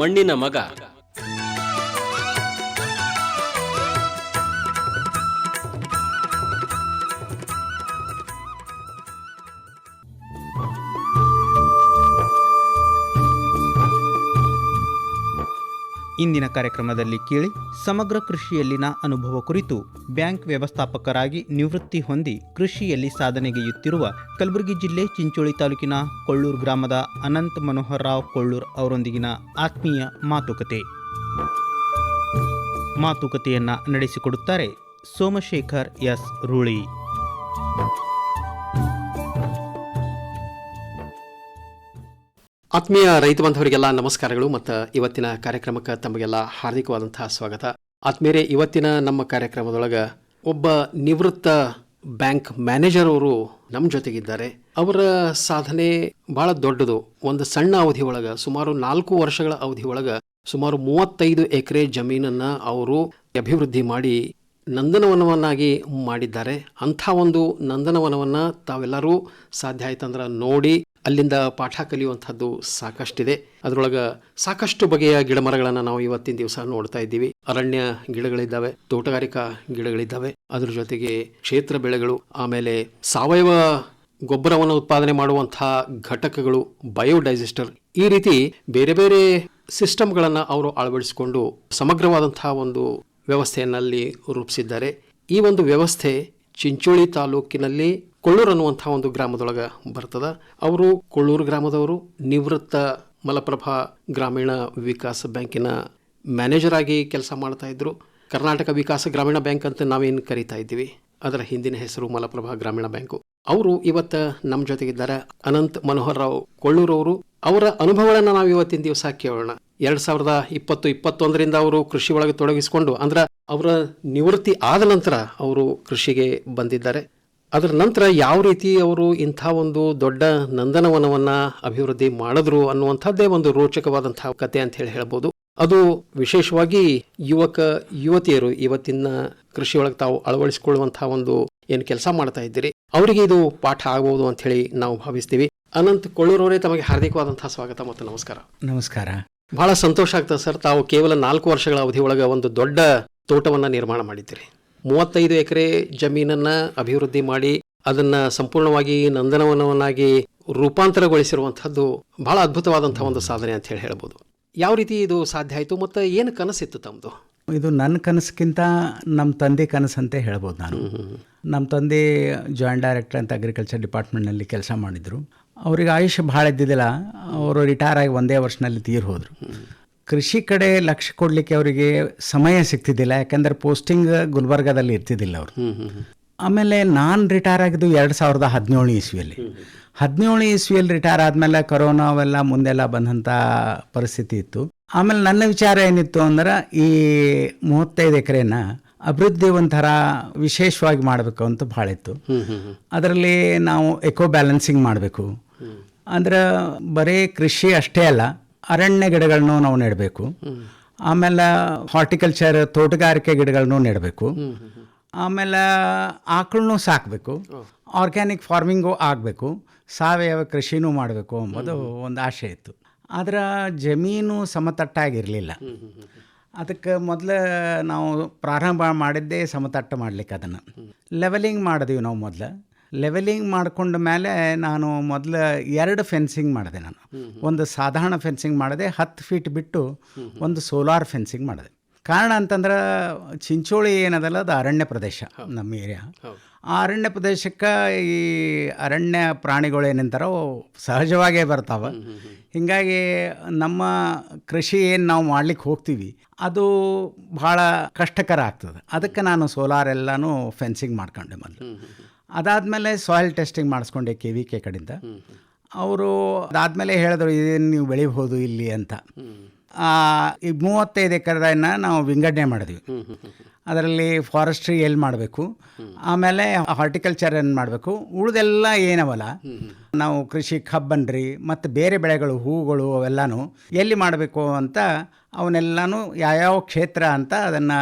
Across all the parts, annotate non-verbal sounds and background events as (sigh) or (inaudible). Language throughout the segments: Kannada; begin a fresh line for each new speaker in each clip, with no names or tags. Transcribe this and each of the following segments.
ಮಣ್ಣಿನ ಮಗ.
ಇಂದಿನ ಕಾರ್ಯಕ್ರಮದಲ್ಲಿ ಕೇಳಿ ಸಮಗ್ರ ಕೃಷಿಯಲ್ಲಿನ ಅನುಭವ ಕುರಿತು ಬ್ಯಾಂಕ್ ವ್ಯವಸ್ಥಾಪಕರಾಗಿ ನಿವೃತ್ತಿ ಹೊಂದಿ ಕೃಷಿಯಲ್ಲಿ ಸಾಧನೆಗೈಯುತ್ತಿರುವ ಕಲಬುರಗಿ ಜಿಲ್ಲೆ ಚಿಂಚೋಳಿ ತಾಲೂಕಿನ ಕೊಳ್ಳೂರು ಗ್ರಾಮದ ಅನಂತ್ ಮನೋಹರ್ ರಾವ್ ಕೊಳ್ಳೂರ್ ಅವರೊಂದಿಗಿನ ಆತ್ಮೀಯ ಮಾತುಕತೆ. ಮಾತುಕತೆಯನ್ನ ನಡೆಸಿಕೊಡುತ್ತಾರೆ ಸೋಮಶೇಖರ್ ಎಸ್ ರೂಳಿ.
ಆತ್ಮೀಯ ರೈತ ಬಾಂಧವರಿಗೆಲ್ಲ ನಮಸ್ಕಾರಗಳು ಮತ್ತು ಇವತ್ತಿನ ಕಾರ್ಯಕ್ರಮಕ್ಕೆ ತಮಗೆಲ್ಲ ಹಾರ್ದಿಕವಾದಂತಹ ಸ್ವಾಗತ. ಆತ್ಮೀಯರೇ, ಇವತ್ತಿನ ನಮ್ಮ ಕಾರ್ಯಕ್ರಮದೊಳಗೆ ಒಬ್ಬ ನಿವೃತ್ತ ಬ್ಯಾಂಕ್ ಮ್ಯಾನೇಜರ್ ಅವರು ನಮ್ಮ ಜೊತೆಗಿದ್ದಾರೆ. ಅವರ ಸಾಧನೆ ಬಹಳ ದೊಡ್ಡದು. ಒಂದು ಸಣ್ಣ ಅವಧಿ ಒಳಗೆ, ಸುಮಾರು ನಾಲ್ಕು ವರ್ಷಗಳ ಅವಧಿ ಒಳಗೆ, ಸುಮಾರು ಮೂವತ್ತೈದು ಎಕರೆ ಜಮೀನನ್ನು ಅವರು ಅಭಿವೃದ್ಧಿ ಮಾಡಿ ನಂದನವನವನ್ನಾಗಿ ಮಾಡಿದ್ದಾರೆ. ಅಂಥ ಒಂದು ನಂದನವನವನ್ನು ತಾವೆಲ್ಲರೂ ಸಾಧ್ಯ ಆಯ್ತಂದ್ರೆ ನೋಡಿ ಅಲ್ಲಿಂದ ಪಾಠ ಕಲಿಯುವಂಥದ್ದು ಸಾಕಷ್ಟಿದೆ. ಅದರೊಳಗೆ ಸಾಕಷ್ಟು ಬಗೆಯ ಗಿಡಮರಗಳನ್ನು ನಾವು ಇವತ್ತಿನ ದಿವಸ ನೋಡ್ತಾ ಇದ್ದೀವಿ. ಅರಣ್ಯ ಗಿಡಗಳಿದ್ದಾವೆ, ತೋಟಗಾರಿಕಾ ಗಿಡಗಳಿದ್ದಾವೆ. ಅದ್ರ ಜೊತೆಗೆ ಕ್ಷೇತ್ರ ಬೆಳೆಗಳು, ಆಮೇಲೆ ಸಾವಯವ ಗೊಬ್ಬರವನ್ನು ಉತ್ಪಾದನೆ ಮಾಡುವಂತಹ ಘಟಕಗಳು, ಬಯೋಡೈಜೆಸ್ಟರ್ ಈ ರೀತಿ ಬೇರೆ ಬೇರೆ ಸಿಸ್ಟಮ್ಗಳನ್ನು ಅವರು ಅಳವಡಿಸಿಕೊಂಡು ಸಮಗ್ರವಾದಂತಹ ಒಂದು ವ್ಯವಸ್ಥೆಯನ್ನಲ್ಲಿ ರೂಪಿಸಿದ್ದಾರೆ. ಈ ಒಂದು ವ್ಯವಸ್ಥೆ ಚಿಂಚೋಳಿ ತಾಲೂಕಿನಲ್ಲಿ ಕೊಳ್ಳೂರು ಅನ್ನುವಂಥ ಒಂದು ಗ್ರಾಮದೊಳಗೆ ಬರ್ತದ. ಅವರು ಕೊಳ್ಳೂರು ಗ್ರಾಮದವರು ನಿವೃತ್ತ ಮಲಪ್ರಭಾ ಗ್ರಾಮೀಣ ವಿಕಾಸ ಬ್ಯಾಂಕಿನ ಮ್ಯಾನೇಜರ್ ಆಗಿ ಕೆಲಸ ಮಾಡ್ತಾ ಇದ್ರು. ಕರ್ನಾಟಕ ವಿಕಾಸ ಗ್ರಾಮೀಣ ಬ್ಯಾಂಕ್ ಅಂತ ನಾವೇನು ಕರಿತಾ ಇದ್ದೀವಿ. ಅದರ ಹಿಂದಿನ ಹೆಸರು ಮಲಪ್ರಭಾ ಗ್ರಾಮೀಣ ಬ್ಯಾಂಕು. ಅವರು ಇವತ್ತ ನಮ್ಮ ಜೊತೆಗಿದ್ದಾರೆ ಅನಂತ್ ಮನೋಹರ್ ರಾವ್ ಕೊಳ್ಳೂರವರು. ಅವರ ಅನುಭವಗಳನ್ನು ನಾವು ಇವತ್ತಿನ ದಿವಸ ಕೇಳೋಣ. ಎರಡು ಸಾವಿರದ ಇಪ್ಪತ್ತು, ಇಪ್ಪತ್ತೊಂದರಿಂದ ಅವರು ಕೃಷಿ ಒಳಗೆ ತೊಡಗಿಸಿಕೊಂಡು ಅಂದ್ರೆ ಅವರ ನಿವೃತ್ತಿ ಆದ ನಂತರ ಅವರು ಕೃಷಿಗೆ ಬಂದಿದ್ದಾರೆ. ಅದರ ನಂತರ ಯಾವ ರೀತಿ ಅವರು ಇಂಥ ಒಂದು ದೊಡ್ಡ ನಂದನವನವನ್ನ ಅಭಿವೃದ್ಧಿ ಮಾಡಿದ್ರು ಅನ್ನುವಂಥದ್ದೇ ಒಂದು ರೋಚಕವಾದಂತಹ ಕತೆ ಅಂತ ಹೇಳಿ ಹೇಳ್ಬೋದು. ಅದು ವಿಶೇಷವಾಗಿ ಯುವಕ ಯುವತಿಯರು ಇವತ್ತಿನ ಕೃಷಿಯೊಳಗೆ ಒಳಗೆ ತಾವು ಅಳವಡಿಸಿಕೊಳ್ಳುವಂತಹ ಒಂದು ಏನು ಕೆಲಸ ಮಾಡ್ತಾ ಇದ್ದೀರಿ. ಅವರಿಗೆ ಇದು ಪಾಠ ಆಗ್ಬೋದು ಅಂತ ಹೇಳಿ ನಾವು ಭಾವಿಸ್ತೀವಿ. ಅನಂತ ಕೊಳ್ಳೂರವರೇ ತಮಗೆ ಹಾರ್ದಿಕವಾದಂತಹ ಸ್ವಾಗತ ಮತ್ತು ನಮಸ್ಕಾರ.
ನಮಸ್ಕಾರ.
ಬಹಳ ಸಂತೋಷ ಆಗ್ತದೆ ಸರ್. ತಾವು ಕೇವಲ ನಾಲ್ಕು ವರ್ಷಗಳ ಅವಧಿಯೊಳಗೆ ಒಳಗೆ ಒಂದು ದೊಡ್ಡ ತೋಟವನ್ನ ನಿರ್ಮಾಣ ಮಾಡಿದ್ದೀರಿ. ಮೂವತ್ತೈದು ಎಕರೆ ಜಮೀನನ್ನ ಅಭಿವೃದ್ಧಿ ಮಾಡಿ ಅದನ್ನ ಸಂಪೂರ್ಣವಾಗಿ ನಂದನವನವನ್ನಾಗಿ ರೂಪಾಂತರಗೊಳಿಸಿರುವಂತಹದ್ದು ಬಹಳ ಅದ್ಭುತವಾದಂತಹ ಒಂದು ಸಾಧನೆ ಅಂತ ಹೇಳಿ ಹೇಳ್ಬೋದು. ಯಾವ ರೀತಿ ಇದು ಸಾಧ್ಯ ಆಯಿತು ಮತ್ತು ಏನು ಕನಸಿತ್ತು ತಮ್ಮದು
ಇದು ನನ್ನ ಕನಸಕ್ಕಿಂತ ನಮ್ಮ ತಂದೆ ಕನಸು ಅಂತ ಹೇಳ್ಬೋದು ನಾನು. ನಮ್ಮ ತಂದೆ ಜಾಯಿಂಟ್ ಡೈರೆಕ್ಟರ್ ಅಂತ ಅಗ್ರಿಕಲ್ಚರ್ ಡಿಪಾರ್ಟ್ಮೆಂಟ್ನಲ್ಲಿ ಕೆಲಸ ಮಾಡಿದರು. ಅವ್ರಿಗೆ ಆಯುಷ್ಯ ಭಾಳ ಇದ್ದಿದ್ದಿಲ್ಲ. ಅವರು ರಿಟೈರ್ ಆಗಿ ಒಂದೇ ವರ್ಷನಲ್ಲಿ ತೀರ್ ಹೋದರು. ಕೃಷಿ ಕಡೆ ಲಕ್ಷ ಕೊಡಲಿಕ್ಕೆ ಅವರಿಗೆ ಸಮಯ ಸಿಗ್ತಿದ್ದಿಲ್ಲ ಯಾಕಂದ್ರೆ ಪೋಸ್ಟಿಂಗ್ ಗುಲ್ಬರ್ಗಾದಲ್ಲಿ ಇರ್ತಿದ್ದಿಲ್ಲ ಅವರು. ಆಮೇಲೆ ನಾನು ರಿಟೈರ್ ಆಗಿದ್ದು ಎರಡು ಸಾವಿರದ ಹದಿನೇಳು ಇಸ್ವಿಯಲ್ಲಿ. ಹದಿನೇಳು ಇಸ್ವಿಯಲ್ಲಿ ರಿಟೈರ್ ಆದಮೇಲೆ ಕೊರೋನಾ ಅವೆಲ್ಲ ಮುಂದೆಲ್ಲ ಬಂದಂಥ ಪರಿಸ್ಥಿತಿ ಇತ್ತು. ಆಮೇಲೆ ನನ್ನ ವಿಚಾರ ಏನಿತ್ತು ಅಂದ್ರೆ ಈ ಮೂವತ್ತೈದು ಎಕರೆನ ಅಭಿವೃದ್ಧಿ ಒಂಥರ ವಿಶೇಷವಾಗಿ ಮಾಡಬೇಕು ಅಂತ ಭಾಳ ಇತ್ತು. ಅದರಲ್ಲಿ ನಾವು ಎಕೋ ಬ್ಯಾಲೆನ್ಸಿಂಗ್ ಮಾಡಬೇಕು ಅಂದ್ರೆ ಬರೀ ಕೃಷಿ ಅಷ್ಟೇ ಅಲ್ಲ ಅರಣ್ಯ ಗಿಡಗಳನ್ನು ನಾವು ನೆಡಬೇಕು. ಆಮೇಲೆ ಹಾರ್ಟಿಕಲ್ಚರ್ ತೋಟಗಾರಿಕೆ ಗಿಡಗಳನ್ನು ನೆಡಬೇಕು. ಆಮೇಲೆ ಆಕಳನ್ನೂ ಸಾಕಬೇಕು. ಆರ್ಗ್ಯಾನಿಕ್ ಫಾರ್ಮಿಂಗು ಆಗಬೇಕು. ಸಾವಯವ ಕೃಷಿನೂ ಮಾಡಬೇಕು ಅಂಬೋದು ಒಂದು ಆಸೆ ಇತ್ತು. ಆದ್ರೆ ಜಮೀನು ಸಮತಟ್ಟಾಗಿರಲಿಲ್ಲ. ಅದಕ್ಕೆ ಮೊದಲು ನಾವು ಪ್ರಾರಂಭ ಮಾಡಿದ್ದೇ ಸಮತಟ್ಟು ಮಾಡಲಿಕ್ಕೆ ಅದನ್ನು. ಲೆವೆಲಿಂಗ್ ಮಾಡಿದ್ವಿ ನಾವು ಮೊದಲು. ಲೆವೆಲಿಂಗ್ ಮಾಡ್ಕೊಂಡ ಮೇಲೆ ನಾನು ಮೊದಲು ಎರಡು ಫೆನ್ಸಿಂಗ್ ಮಾಡಿದೆ ನಾನು. ಒಂದು ಸಾಧಾರಣ ಫೆನ್ಸಿಂಗ್ ಮಾಡಿದೆ ಹತ್ತು ಫೀಟ್ ಬಿಟ್ಟು ಒಂದು ಸೋಲಾರ್ ಫೆನ್ಸಿಂಗ್ ಮಾಡಿದೆ. ಕಾರಣ ಅಂತಂದ್ರೆ ಚಿಂಚೋಳಿ ಏನದಲ್ಲ ಅದು ಅರಣ್ಯ ಪ್ರದೇಶ ನಮ್ಮ ಏರಿಯಾ ಆ ಅರಣ್ಯ ಪ್ರದೇಶಕ್ಕೆ ಈ ಅರಣ್ಯ ಪ್ರಾಣಿಗಳು ಏನಂತಾರೋ ಸಹಜವಾಗೇ ಬರ್ತಾವೆ. ಹೀಗಾಗಿ ನಮ್ಮ ಕೃಷಿ ಏನು ನಾವು ಮಾಡ್ಲಿಕ್ಕೆ ಹೋಗ್ತೀವಿ ಅದು ಭಾಳ ಕಷ್ಟಕರ ಆಗ್ತದೆ. ಅದಕ್ಕೆ ನಾನು ಸೋಲಾರ್ ಎಲ್ಲನೂ ಫೆನ್ಸಿಂಗ್ ಮಾಡ್ಕೊಂಡೆ ಮೊದಲು. ಅದಾದಮೇಲೆ ಸಾಯಿಲ್ ಟೆಸ್ಟಿಂಗ್ ಮಾಡಿಸ್ಕೊಂಡೆ ಕೆ ವಿ ಕೆ ಕಡೆಯಿಂದ ಅವರು ಅದಾದಮೇಲೆ ಹೇಳಿದ್ರು ಇದೇನು ನೀವು ಬೆಳಿಬೋದು ಇಲ್ಲಿ? ಅಂತ. ಈ ಮೂವತ್ತೈದು ಎಕರೆನ ನಾವು ವಿಂಗಡಣೆ ಮಾಡಿದ್ವಿ. ಅದರಲ್ಲಿ ಫಾರೆಸ್ಟ್ರಿ ಎಲ್ಲಿ ಮಾಡಬೇಕು ಆಮೇಲೆ ಹಾರ್ಟಿಕಲ್ಚರ್ ಏನು ಮಾಡಬೇಕು ಉಳಿದೆಲ್ಲ ಏನವಲ್ಲ. ನಾವು ಕೃಷಿ ಕಬ್ಬನ್ರಿ ಮತ್ತು ಬೇರೆ ಬೆಳೆಗಳು ಹೂಗಳು ಅವೆಲ್ಲನೂ ಎಲ್ಲಿ ಮಾಡಬೇಕು ಅಂತ ಅವನ್ನೆಲ್ಲನೂ ಯಾವ್ಯಾವ ಕ್ಷೇತ್ರ ಅಂತ ಅದನ್ನು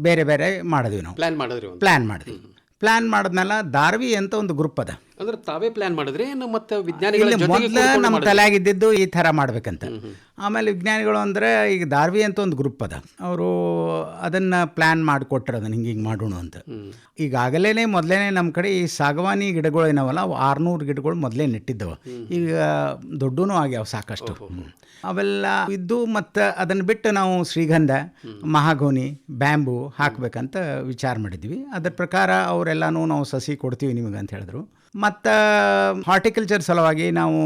ಬೇರೆ ಬೇರೆ ಮಾಡಿದ್ವಿ ನಾವು.
ಪ್ಲ್ಯಾನ್ ಮಾಡಿದ್ವಿ.
ಪ್ಲ್ಯಾನ್ ಮಾಡಿದ್ವಿ ಪ್ಲ್ಯಾನ್ ಮಾಡಿದ್ಮೇಲೆ ದಾರ್ವಿ ಅಂತ ಒಂದು ಗ್ರೂಪ್ ಅದ.
ಅಂದ್ರೆ ತಾವೇ ಪ್ಲಾನ್ ಮಾಡಿದ್ರೆ? ಮತ್ತೆ ವಿಜ್ಞಾನಿಗಳ
ಮೊದಲ ನಮ್ಮ
ತಲೆಯಾಗಿದ್ದು
ತಲೆಯಾಗಿದ್ದಿದ್ದು ಈ ಥರ ಮಾಡ್ಬೇಕಂತ. ಆಮೇಲೆ ವಿಜ್ಞಾನಿಗಳು ಅಂದರೆ ಈಗ ದಾರ್ವಿ ಅಂತ ಒಂದು ಗ್ರೂಪ್ ಅದ. ಅವರು ಅದನ್ನು ಪ್ಲ್ಯಾನ್ ಮಾಡಿಕೊಟ್ರೆ ಅದನ್ನು ಹಿಂಗೆ ಹಿಂಗೆ ಮಾಡೋಣ ಅಂತ. ಈಗಾಗಲೇ ಮೊದಲೇ ನಮ್ಮ ಕಡೆ ಈ ಸಾಗವಾನಿ ಗಿಡಗಳು ಏನವಲ್ಲ ಅವು ಆರುನೂರು ಗಿಡಗಳು ಮೊದಲೇ ನೆಟ್ಟಿದ್ದವು. ಈಗ ದೊಡ್ಡೂ ಆಗ್ಯಾವ ಸಾಕಷ್ಟು. ಅವೆಲ್ಲ ಇದ್ದು ಮತ್ತು ಅದನ್ನು ಬಿಟ್ಟು ನಾವು ಶ್ರೀಗಂಧ ಮಹಾಗೋನಿ ಬ್ಯಾಂಬು ಹಾಕಬೇಕಂತ ವಿಚಾರ ಮಾಡಿದ್ವಿ. ಅದ್ರ ಪ್ರಕಾರ ಅವರೆಲ್ಲನೂ ನಾವು ಸಸಿ ಕೊಡ್ತೀವಿ ನಿಮಗೆ ಅಂತ ಹೇಳಿದ್ರು. ಮತ್ತು ಹಾರ್ಟಿಕಲ್ಚರ್ ಸಲುವಾಗಿ ನಾವು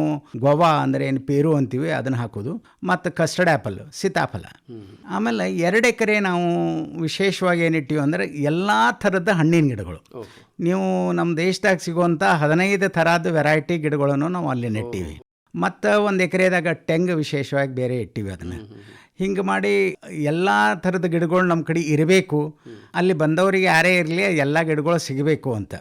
ಗೋವಾ ಅಂದರೆ ಏನು ಪೇರು ಅಂತೀವಿ ಅದನ್ನು ಹಾಕೋದು. ಮತ್ತು ಕಸ್ಟರ್ಡ್ ಆ್ಯಪಲ್ ಸೀತಾಫಲ. ಆಮೇಲೆ ಎರಡು ಎಕರೆ ನಾವು ವಿಶೇಷವಾಗಿ ಏನಿಟ್ಟಿವಿ ಅಂದರೆ ಎಲ್ಲ ಥರದ ಹಣ್ಣಿನ ಗಿಡಗಳು. ನೀವು ನಮ್ಮ ದೇಶದಾಗ ಸಿಗುವಂಥ ಹದಿನೈದು ಥರದ ವೆರೈಟಿ ಗಿಡಗಳನ್ನು ನಾವು ಅಲ್ಲಿ ನೆಟ್ಟಿವಿ. ಮತ್ತು ಒಂದು ಎಕರೆದಾಗ ಟೆಂಗ್ ವಿಶೇಷವಾಗಿ ಬೇರೆ ಇಟ್ಟಿವಿ ಅದನ್ನು. ಹಿಂಗೆ ಮಾಡಿ ಎಲ್ಲ ಥರದ ಗಿಡಗಳು ನಮ್ಮ ಕಡೆ ಇರಬೇಕು. ಅಲ್ಲಿ ಬಂದವರಿಗೆ ಯಾರೇ ಇರಲಿ ಎಲ್ಲ ಗಿಡಗಳು ಸಿಗಬೇಕು ಅಂತ.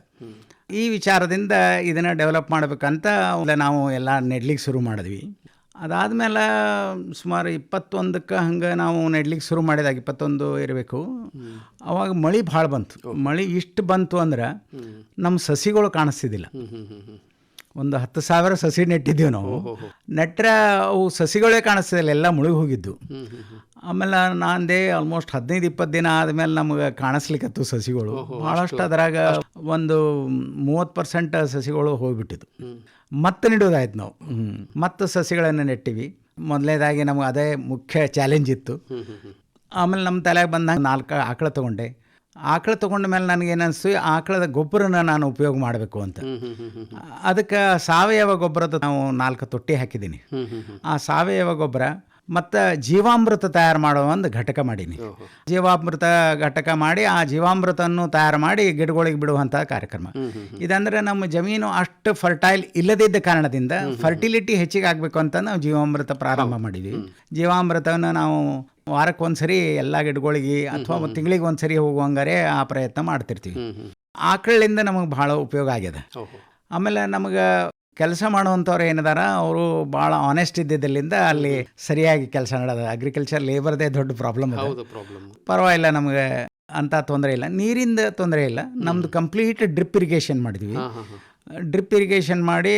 ಈ ವಿಚಾರದಿಂದ ಇದನ್ನು ಡೆವಲಪ್ ಮಾಡಬೇಕಂತ ನಾವು ಎಲ್ಲ ನೆಡ್ಲಿಕ್ಕೆ ಶುರು ಮಾಡಿದ್ವಿ. ಅದಾದಮೇಲೆ ಸುಮಾರು ಇಪ್ಪತ್ತೊಂದಕ್ಕೆ ಹಂಗೆ ನಾವು ನೆಡ್ಲಿಕ್ಕೆ ಶುರು ಮಾಡಿದಾಗ ಇಪ್ಪತ್ತೊಂದು ಇರಬೇಕು. ಅವಾಗ ಮಳೆ ಭಾಳ ಬಂತು. ಮಳೆ ಇಷ್ಟು ಬಂತು ಅಂದ್ರೆ ನಮ್ಮ ಸಸಿಗಳು ಕಾಣಿಸ್ತಿದ್ದಿಲ್ಲ. ಒಂದು ಹತ್ತು ಸಾವಿರ ಸಸಿ ನೆಟ್ಟಿದ್ದೀವಿ ನಾವು. ನೆಟ್ಟರೆ ಅವು ಸಸಿಗಳೇ ಕಾಣಿಸ್ತಿಲ್ಲ ಎಲ್ಲ ಮುಳುಗಿ ಹೋಗಿದ್ದು. ಆಮೇಲೆ ನಾಂದೆ ಆಲ್ಮೋಸ್ಟ್ ಹದಿನೈದು ಇಪ್ಪತ್ತು ದಿನ ಆದಮೇಲೆ ನಮಗೆ ಕಾಣಿಸ್ಲಿಕ್ಕತ್ತು ಸಸಿಗಳು. ಭಾಳಷ್ಟು ಅದರಾಗ ಒಂದು ಮೂವತ್ತು ಪರ್ಸೆಂಟ್ ಸಸಿಗಳು ಹೋಗಿಬಿಟ್ಟಿದ್ದು. ಮತ್ತೆ ನೆಡೋದಾಯ್ತು ನಾವು. ಮತ್ತೆ ಸಸಿಗಳನ್ನು ನೆಟ್ಟಿವಿ. ಮೊದಲನೇದಾಗಿ ನಮಗೆ ಅದೇ ಮುಖ್ಯ ಚಾಲೆಂಜ್ ಇತ್ತು. ಆಮೇಲೆ ನಮ್ಮ ತಲೆಗೆ ಬಂದಾಗ ನಾಲ್ಕು ಆಕಳ ತೊಗೊಂಡೆ. ಆಕಳ ತೊಗೊಂಡ ಮೇಲೆ ನನಗೇನು ಅನಿಸ್ತು ಆಕಳದ ಗೊಬ್ಬರನ ನಾನು ಉಪಯೋಗ ಮಾಡಬೇಕು ಅಂತ. ಅದಕ್ಕೆ ಸಾವಯವ ಗೊಬ್ಬರದ ನಾವು ನಾಲ್ಕು ತೊಟ್ಟಿ ಹಾಕಿದ್ದೀನಿ. ಆ ಸಾವಯವ ಗೊಬ್ಬರ ಮತ್ತು ಜೀವಾಮೃತ ತಯಾರು ಮಾಡೋ ಒಂದು ಘಟಕ ಮಾಡೀನಿ. ಜೀವಾಮೃತ ಘಟಕ ಮಾಡಿ ಆ ಜೀವಾಮೃತವನ್ನು ತಯಾರು ಮಾಡಿ ಗಿಡಗಳಿಗೆ ಬಿಡುವಂಥ ಕಾರ್ಯಕ್ರಮ. ಇದಂದ್ರೆ ನಮ್ಮ ಜಮೀನು ಅಷ್ಟು ಫರ್ಟೈಲ್ ಇಲ್ಲದಿದ್ದ ಕಾರಣದಿಂದ ಫರ್ಟಿಲಿಟಿ ಹೆಚ್ಚಿಗೆ ಆಗಬೇಕು ಅಂತ ನಾವು ಜೀವಾಮೃತ ಪ್ರಾರಂಭ ಮಾಡಿದ್ವಿ. ಜೀವಾಮೃತವನ್ನು ನಾವು ವಾರಕ್ಕೊಂದ್ಸರಿ ಎಲ್ಲ ಗಿಡಗಳಿಗೆ ಅಥವಾ ಒಂದು ತಿಂಗಳಿಗೆ ಒಂದ್ಸರಿ ಹೋಗುವಂಗಾರೆ ಆ ಪ್ರಯತ್ನ ಮಾಡ್ತಿರ್ತೀವಿ. ಆಕಳಿಂದ ನಮಗೆ ಭಾಳ ಉಪಯೋಗ ಆಗ್ಯದ. ಆಮೇಲೆ ನಮಗೆ ಕೆಲಸ ಮಾಡುವಂಥವ್ರು ಏನಿದಾರ ಅವರು ಭಾಳ ಆನೆಸ್ಟ್ ಇದ್ದಿದ್ದರಿಂದ ಅಲ್ಲಿ ಸರಿಯಾಗಿ ಕೆಲಸ ನಡೆದ. ಅಗ್ರಿಕಲ್ಚರ್ ಲೇಬರ್ದೇ ದೊಡ್ಡ ಪ್ರಾಬ್ಲಮ್ ಪರವಾಗಿಲ್ಲ ನಮಗೆ ಅಂತ ತೊಂದರೆ ಇಲ್ಲ. ನೀರಿಂದ ತೊಂದರೆ ಇಲ್ಲ. ನಮ್ದು ಕಂಪ್ಲೀಟ್ ಡ್ರಿಪ್ ಇರಿಗೇಷನ್ ಮಾಡಿದ್ವಿ. ಡ್ರಿಪ್ ಇರಿಗೇಷನ್ ಮಾಡಿ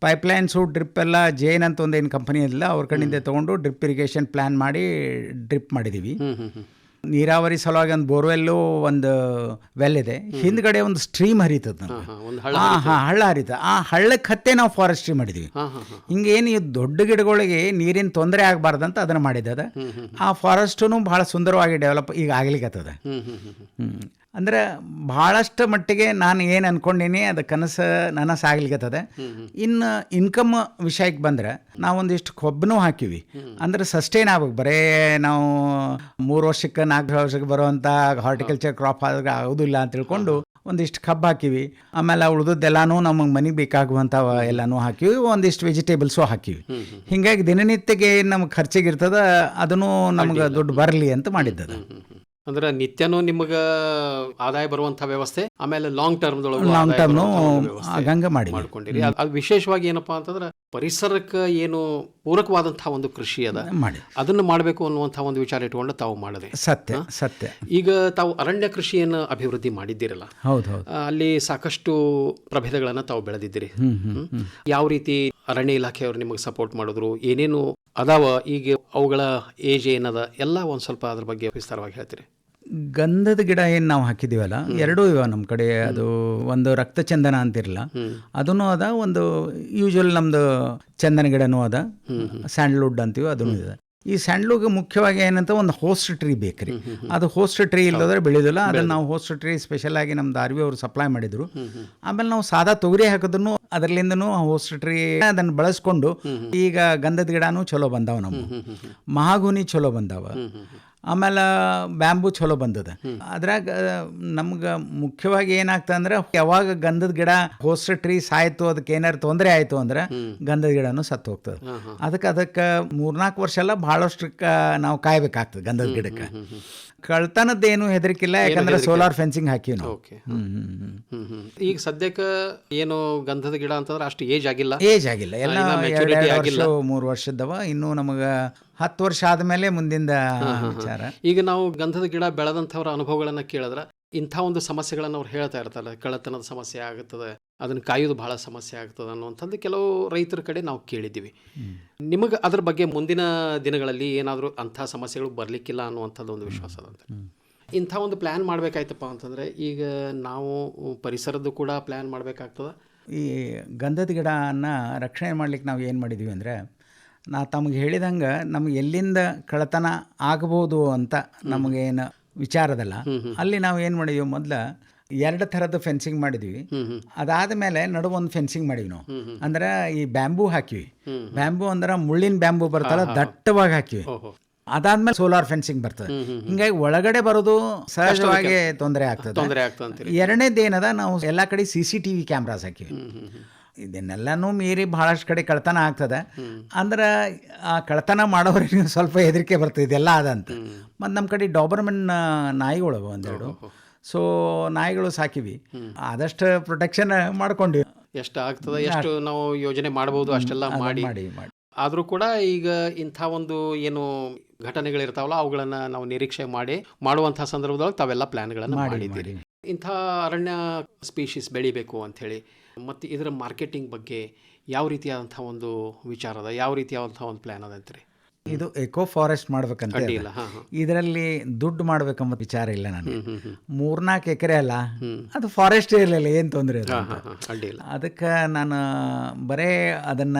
ಪೈಪ್ಲೈನ್ಸು ಡ್ರಿಪ್ ಎಲ್ಲ ಜೇನ್ ಅಂತ ಒಂದೇನು ಕಂಪನಿ ಇಲ್ಲ ಅವ್ರ ಕಡೆಯಿಂದ ತೊಗೊಂಡು ಡ್ರಿಪ್ ಇರಿಗೇಷನ್ ಪ್ಲ್ಯಾನ್ ಮಾಡಿ ಡ್ರಿಪ್ ಮಾಡಿದ್ದೀವಿ ನೀರಾವರಿ ಸಲುವಾಗಿ ಒಂದು ಬೋರ್ವೆಲ್ಲು ಒಂದು ವೆಲ್ ಇದೆ. ಹಿಂದ್ಗಡೆ ಒಂದು ಸ್ಟ್ರೀಮ್ ಹರಿತದ
ಹಾ ಹಾ ಹಳ್ಳ
ಹರಿತ. ಆ ಹಳ್ಳಕ್ಕೆ ಹತ್ತೆ ನಾವು ಫಾರೆಸ್ಟ್ರಿ ಮಾಡಿದ್ವಿ. ಹಿಂಗೇನು ಈ ದೊಡ್ಡ ಗಿಡಗಳಿಗೆ ನೀರಿನ ತೊಂದರೆ ಆಗಬಾರ್ದಂತ ಅದನ್ನು ಮಾಡಿದ್ದದ ಆ ಫಾರೆಸ್ಟೂ ಭಾಳ ಸುಂದರವಾಗಿ ಡೆವಲಪ್ ಈಗ ಆಗ್ಲಿಕ್ಕತ್ತದ ಅಂದ್ರೆ ಭಾಳಷ್ಟು ಮಟ್ಟಿಗೆ ನಾನು ಏನು ಅನ್ಕೊಂಡೀನಿ, ಅದು ಕನಸು ನನಸಾಗ್ಲಿಕ್ಕತ್ತದೆ ಇನ್ನು ಇನ್ಕಮ್ ವಿಷಯಕ್ಕೆ ಬಂದ್ರೆ ನಾವೊಂದಿಷ್ಟು ಕೊಬ್ಬನೂ ಹಾಕಿವಿ. ಅಂದ್ರೆ ಸಸ್ಟೈನ್ ಆಗ್ಬೇಕು. ಬರೇ ನಾವು ಮೂರು ವರ್ಷಕ್ಕೆ, ನಾಲ್ಕು ವರ್ಷಕ್ಕೆ ಬರುವಂಥ ಹಾರ್ಟಿಕಲ್ಚರ್ ಕ್ರಾಪ್ ಆದಾಗ ಆಗೋದಿಲ್ಲ ಅಂತ ತಿಳ್ಕೊಂಡು ಒಂದಿಷ್ಟು ಕಬ್ಬು ಹಾಕಿವಿ. ಆಮೇಲೆ ಉಳಿದದ್ದೆಲ್ಲನೂ ನಮಗೆ ಮನೆಗೆ ಬೇಕಾಗುವಂಥವ ಎಲ್ಲನೂ ಹಾಕಿವಿ. ಒಂದಿಷ್ಟು ವೆಜಿಟೇಬಲ್ಸು ಹಾಕಿವಿ. ಹೀಗಾಗಿ ದಿನನಿತ್ಯಕ್ಕೆ ಏನು ನಮ್ಗೆ ಖರ್ಚಿಗೆ ಇರ್ತದ, ಅದನ್ನು ನಮ್ಗೆ ದುಡ್ಡು ಬರಲಿ ಅಂತ ಮಾಡಿದ್ದದ.
ಅಂದ್ರೆ ನಿತ್ಯನೂ ನಿಮಗೆ ಆದಾಯ ಬರುವಂತ ವ್ಯವಸ್ಥೆ ಆಮೇಲೆ ಲಾಂಗ್ ಟರ್ಮ್
ಲಾಂಗ್ ಟರ್ಮ್ ಮಾಡಿ
ಮಾಡ್ಕೊಂಡಿರಿ. ಅದ್- ವಿಶೇಷವಾಗಿ ಏನಪ್ಪಾ ಅಂತಂದ್ರೆ ಪರಿಸರಕ್ಕೆ ಏನು ಪೂರಕವಾದಂತಹ ಒಂದು ಕೃಷಿ ಅದ.
ಮಾಡಿ.
ಅದನ್ನು ಮಾಡಬೇಕು ಅನ್ನುವಂತಹ ಒಂದು ವಿಚಾರ ಇಟ್ಕೊಂಡು ತಾವು ಮಾಡಿದೆ.
ಸತ್ಯ ಸತ್ಯ.
ಈಗ ತಾವು ಅರಣ್ಯ ಕೃಷಿಯನ್ನು ಅಭಿವೃದ್ಧಿ ಮಾಡಿದ್ದೀರಲ್ಲ
ಹೌದು
ಅಲ್ಲಿ ಸಾಕಷ್ಟು ಪ್ರಭೇದಗಳನ್ನ ತಾವು ಬೆಳೆದಿದ್ದೀರಿ. ಯಾವ ರೀತಿ ಅರಣ್ಯ ಇಲಾಖೆಯವರು ನಿಮಗೆ ಸಪೋರ್ಟ್ ಮಾಡಿದ್ರು ಏನೇನು ಅದಾವ ಈಗ ಅವುಗಳ ಏಜ್ ಏನದ ಎಲ್ಲ ಒಂದು ಸ್ವಲ್ಪ ಅದ್ರ ಬಗ್ಗೆ ವಿಸ್ತಾರವಾಗಿ ಹೇಳ್ತೀರಿ.
ಗಂಧದ ಗಿಡ ಏನು ನಾವು ಹಾಕಿದೀವಲ್ಲ ಎರಡೂ ಇವ ನಮ್ಮ ಕಡೆ ಅದು ಒಂದು ರಕ್ತ ಚಂದನ ಅಂತಿರಲ್ಲ ಅದನ್ನು ಅದ ಒಂದು ಯೂಶುವಲ್ ನಮ್ದು ಚಂದನ ಗಿಡನೂ ಅದ ಸ್ಯಾಂಡ್ಲ್ವುಡ್ ಅಂತೀವಿ ಅದನ್ನು ಇದೆ. ಈ ಸ್ಯಾಂಡ್ಲುಗ್ ಮುಖ್ಯವಾಗಿ ಏನಂತ ಒಂದು ಹೋಸ್ಟ್ ಟ್ರೀ ಬೇಕ್ರಿ. ಅದು ಹೋಸ್ಟ್ ಟ್ರೀ ಇಲ್ಲದ್ರೆ ಬೆಳೆಯೋದಿಲ್ಲ ಅದನ್ನು ನಾವು ಹೋಸ್ಟ್ ಟ್ರೀ ಸ್ಪೆಷಲ್ ಆಗಿ ನಮ್ಮ ದಾರ್ವಿ ಅವರು ಸಪ್ಲೈ ಮಾಡಿದ್ರು. ಆಮೇಲೆ ನಾವು ಸಾದಾ ತೊಗರಿ ಹಾಕಿದ್ರು ಅದರಲ್ಲಿಂದನೂ ಹೋಸ್ಟ್ ಟ್ರೀ ಅದನ್ನು ಬಳಸ್ಕೊಂಡು ಈಗ ಗಂಧದ ಗಿಡನೂ ಚಲೋ ಬಂದಾವ ನಮ್ಮ ಮಹಾಗುನಿ ಚಲೋ ಬಂದಾವ. ಆಮೇಲೆ ಬ್ಯಾಂಬು ಚಲೋ ಬಂದದ. ಅದ್ರಾಗ ನಮ್ಗೆ ಮುಖ್ಯವಾಗಿ ಏನಾಗ್ತದೆ ಅಂದ್ರೆ ಯಾವಾಗ ಗಂಧದ ಗಿಡ ಹೋಸ್ಟ್ ಟ್ರೀಸ್ ಆಯ್ತು ಅದಕ್ಕೆ ಏನಾರು ತೊಂದರೆ ಆಯ್ತು ಅಂದ್ರೆ ಗಂಧದ ಗಿಡನೂ ಸತ್ತು ಹೋಗ್ತದೆ. ಅದಕ್ಕೆ ಅದಕ್ಕೆ ಮೂರ್ನಾಲ್ಕು ವರ್ಷ ಎಲ್ಲ ಭಾಳಷ್ಟು ಕ- ನಾವು ಕಾಯ್ಬೇಕಾಗ್ತದೆ ಗಂಧದ ಗಿಡಕ್ಕೆ. ಕಳ್ತನದ್ದೇನು ಹೆದರಿಕಿಲ್ಲ ಯಾಕಂದ್ರೆ ಸೋಲಾರ್ ಫೆನ್ಸಿಂಗ್ ಹಾಕಿ ನಾವು.
ಓಕೆ ಈಗ ಸದ್ಯಕ್ಕೆ ಏನು ಗಂಧದ ಗಿಡ ಅಂತಂದ್ರೆ ಅಷ್ಟು ಏಜ್ ಆಗಿಲ್ಲ.
ಏಜ್ ಆಗಿಲ್ಲ. ಎಲ್ಲ ಎರಡು
ಆಗಿಲ್ಲ.
ವರ್ಷ ಮೂರು ವರ್ಷದವ ಇನ್ನು ನಮಗ ಹತ್ತು ವರ್ಷ ಆದ್ಮೇಲೆ ಮುಂದಿಂದ ವಿಚಾರ.
ಈಗ ನಾವು ಗಂಧದ ಗಿಡ ಬೆಳೆದಂಥವ್ರ ಅನುಭವಗಳನ್ನ ಕೇಳಿದ್ರೆ ಇಂಥ ಒಂದು ಸಮಸ್ಯೆಗಳನ್ನು ಅವ್ರು ಹೇಳ್ತಾ ಇರ್ತಾರೆ. ಕಳ್ಳತನದ ಸಮಸ್ಯೆ ಆಗುತ್ತದೆ ಅದನ್ನು ಕಾಯೋದು ಬಹಳ ಸಮಸ್ಯೆ ಆಗ್ತದೆ ಅನ್ನುವಂಥದ್ದು ಕೆಲವು ರೈತರ ಕಡೆ ನಾವು ಕೇಳಿದ್ದೀವಿ. ನಿಮಗೆ ಅದ್ರ ಬಗ್ಗೆ ಮುಂದಿನ ದಿನಗಳಲ್ಲಿ ಏನಾದರೂ ಅಂಥ ಸಮಸ್ಯೆಗಳು ಬರಲಿಕ್ಕಿಲ್ಲ ಅನ್ನುವಂಥದ್ದು ಒಂದು ವಿಶ್ವಾಸ ಅದಂತೆ ಇಂಥ ಒಂದು ಪ್ಲ್ಯಾನ್ ಮಾಡಬೇಕಾಯ್ತಪ್ಪ ಅಂತಂದರೆ ಈಗ ನಾವು ಪರಿಸರದ್ದು ಕೂಡ ಪ್ಲ್ಯಾನ್ ಮಾಡಬೇಕಾಗ್ತದೆ.
ಈ ಗಂಧದ ಗಿಡವನ್ನು ರಕ್ಷಣೆ ಮಾಡ್ಲಿಕ್ಕೆ ನಾವು ಏನು ಮಾಡಿದ್ವಿ ಅಂದರೆ ನಾ ತಮಗೆ ಹೇಳಿದಂಗೆ ನಮ್ಗೆ ಎಲ್ಲಿಂದ ಕಳತನ ಆಗ್ಬೋದು ಅಂತ ನಮಗೇನು ವಿಚಾರದಲ್ಲ. ಅಲ್ಲಿ ನಾವು ಏನು ಮಾಡಿದ್ವಿ ಮೊದಲು ಎರಡು ಥರದ ಫೆನ್ಸಿಂಗ್ ಮಾಡಿದ್ವಿ. ಅದಾದ ಮೇಲೆ ನಡು ಒಂದು ಫೆನ್ಸಿಂಗ್ ಮಾಡಿವಿ ನಾವು. ಅಂದ್ರೆ ಈ ಬ್ಯಾಂಬೂ ಹಾಕಿವಿ. ಬ್ಯಾಂಬೂ ಅಂದ್ರೆ ಮುಳ್ಳಿನ ಬ್ಯಾಂಬೂ ಬರ್ತಲ್ಲ ದಟ್ಟವಾಗಿ ಹಾಕಿವಿ. ಅದಾದ್ಮೇಲೆ ಸೋಲಾರ್ ಫೆನ್ಸಿಂಗ್ ಬರ್ತದೆ. ಹಿಂಗಾಗಿ ಒಳಗಡೆ ಬರೋದು ಸಹಜವಾಗಿ ತೊಂದರೆ ಆಗ್ತದೆ. ಎರಡನೇದೇನದ ನಾವು ಎಲ್ಲ ಕಡೆ C C T V cameras ಹಾಕಿವಿ. ಇದನ್ನೆಲ್ಲನೂ ಮೀರಿ ಬಹಳಷ್ಟು ಕಡೆ ಕಳ್ತನ ಆಗ್ತದೆ. ಅಂದ್ರೆ ಆ ಕಳ್ತನ ಮಾಡೋರಿಗೆ (laughs) ಸ್ವಲ್ಪ ಹೆದರಿಕೆ ಬರ್ತದೆ ಇದೆಲ್ಲ ಆದಂತ. ಮತ್ತು ನಮ್ಮ ಕಡೆ ಡಾಬರ್ಮೆನ್ ನಾಯಿಗಳು ಒಂದೆರಡು. ಸೊ ನಾಯಿಗಳು ಸಾಕಿವಿ. ಆದಷ್ಟು ಪ್ರೊಟೆಕ್ಷನ್ ಮಾಡ್ಕೊಂಡಿವಿ.
ಎಷ್ಟು ಆಗ್ತದೆ ಎಷ್ಟು ನಾವು ಯೋಜನೆ ಮಾಡಬಹುದು ಅಷ್ಟೆಲ್ಲ ಮಾಡಿ.
ಮಾಡಿ ಮಾಡಿ.
ಆದರೂ ಕೂಡ ಈಗ ಇಂಥ ಒಂದು ಏನು ಘಟನೆಗಳಿರ್ತಾವಲ್ಲ ಅವುಗಳನ್ನು ನಾವು ನಿರೀಕ್ಷೆ ಮಾಡಿ ಮಾಡುವಂಥ ಸಂದರ್ಭದೊಳಗೆ ತಾವೆಲ್ಲ ಪ್ಲ್ಯಾನ್ಗಳನ್ನು ಮಾಡಿದ್ದೀರಿ. ಇಂಥ ಅರಣ್ಯ ಸ್ಪೀಶೀಸ್ ಬೆಳಿಬೇಕು ಅಂಥೇಳಿ. ಮತ್ತು ಇದರ ಮಾರ್ಕೆಟಿಂಗ್ ಬಗ್ಗೆ ಯಾವ ರೀತಿಯಾದಂಥ ಒಂದು ವಿಚಾರ ಅದ? ಯಾವ ರೀತಿಯಾದಂಥ ಒಂದು ಪ್ಲ್ಯಾನ್ ಅದ ಅಂತೀರಿ?
ಇದು ಎಕೋ ಫಾರೆಸ್ಟ್ ಮಾಡ್ಬೇಕಂತ.
ಇಲ್ಲ
ಇದರಲ್ಲಿ ದುಡ್ಡು ಮಾಡ್ಬೇಕಂಬ ವಿಚಾರ ಇಲ್ಲ ನಾನು. ಮೂರ್ನಾಲ್ಕು ಎಕರೆ ಅಲ್ಲ ಅದು ಫಾರೆಸ್ಟ್ ಇರಲಿಲ್ಲ ಏನು ತೊಂದರೆ ಇಲ್ಲ ಅದಕ್ಕೆ ನಾನು ಬರೇ ಅದನ್ನ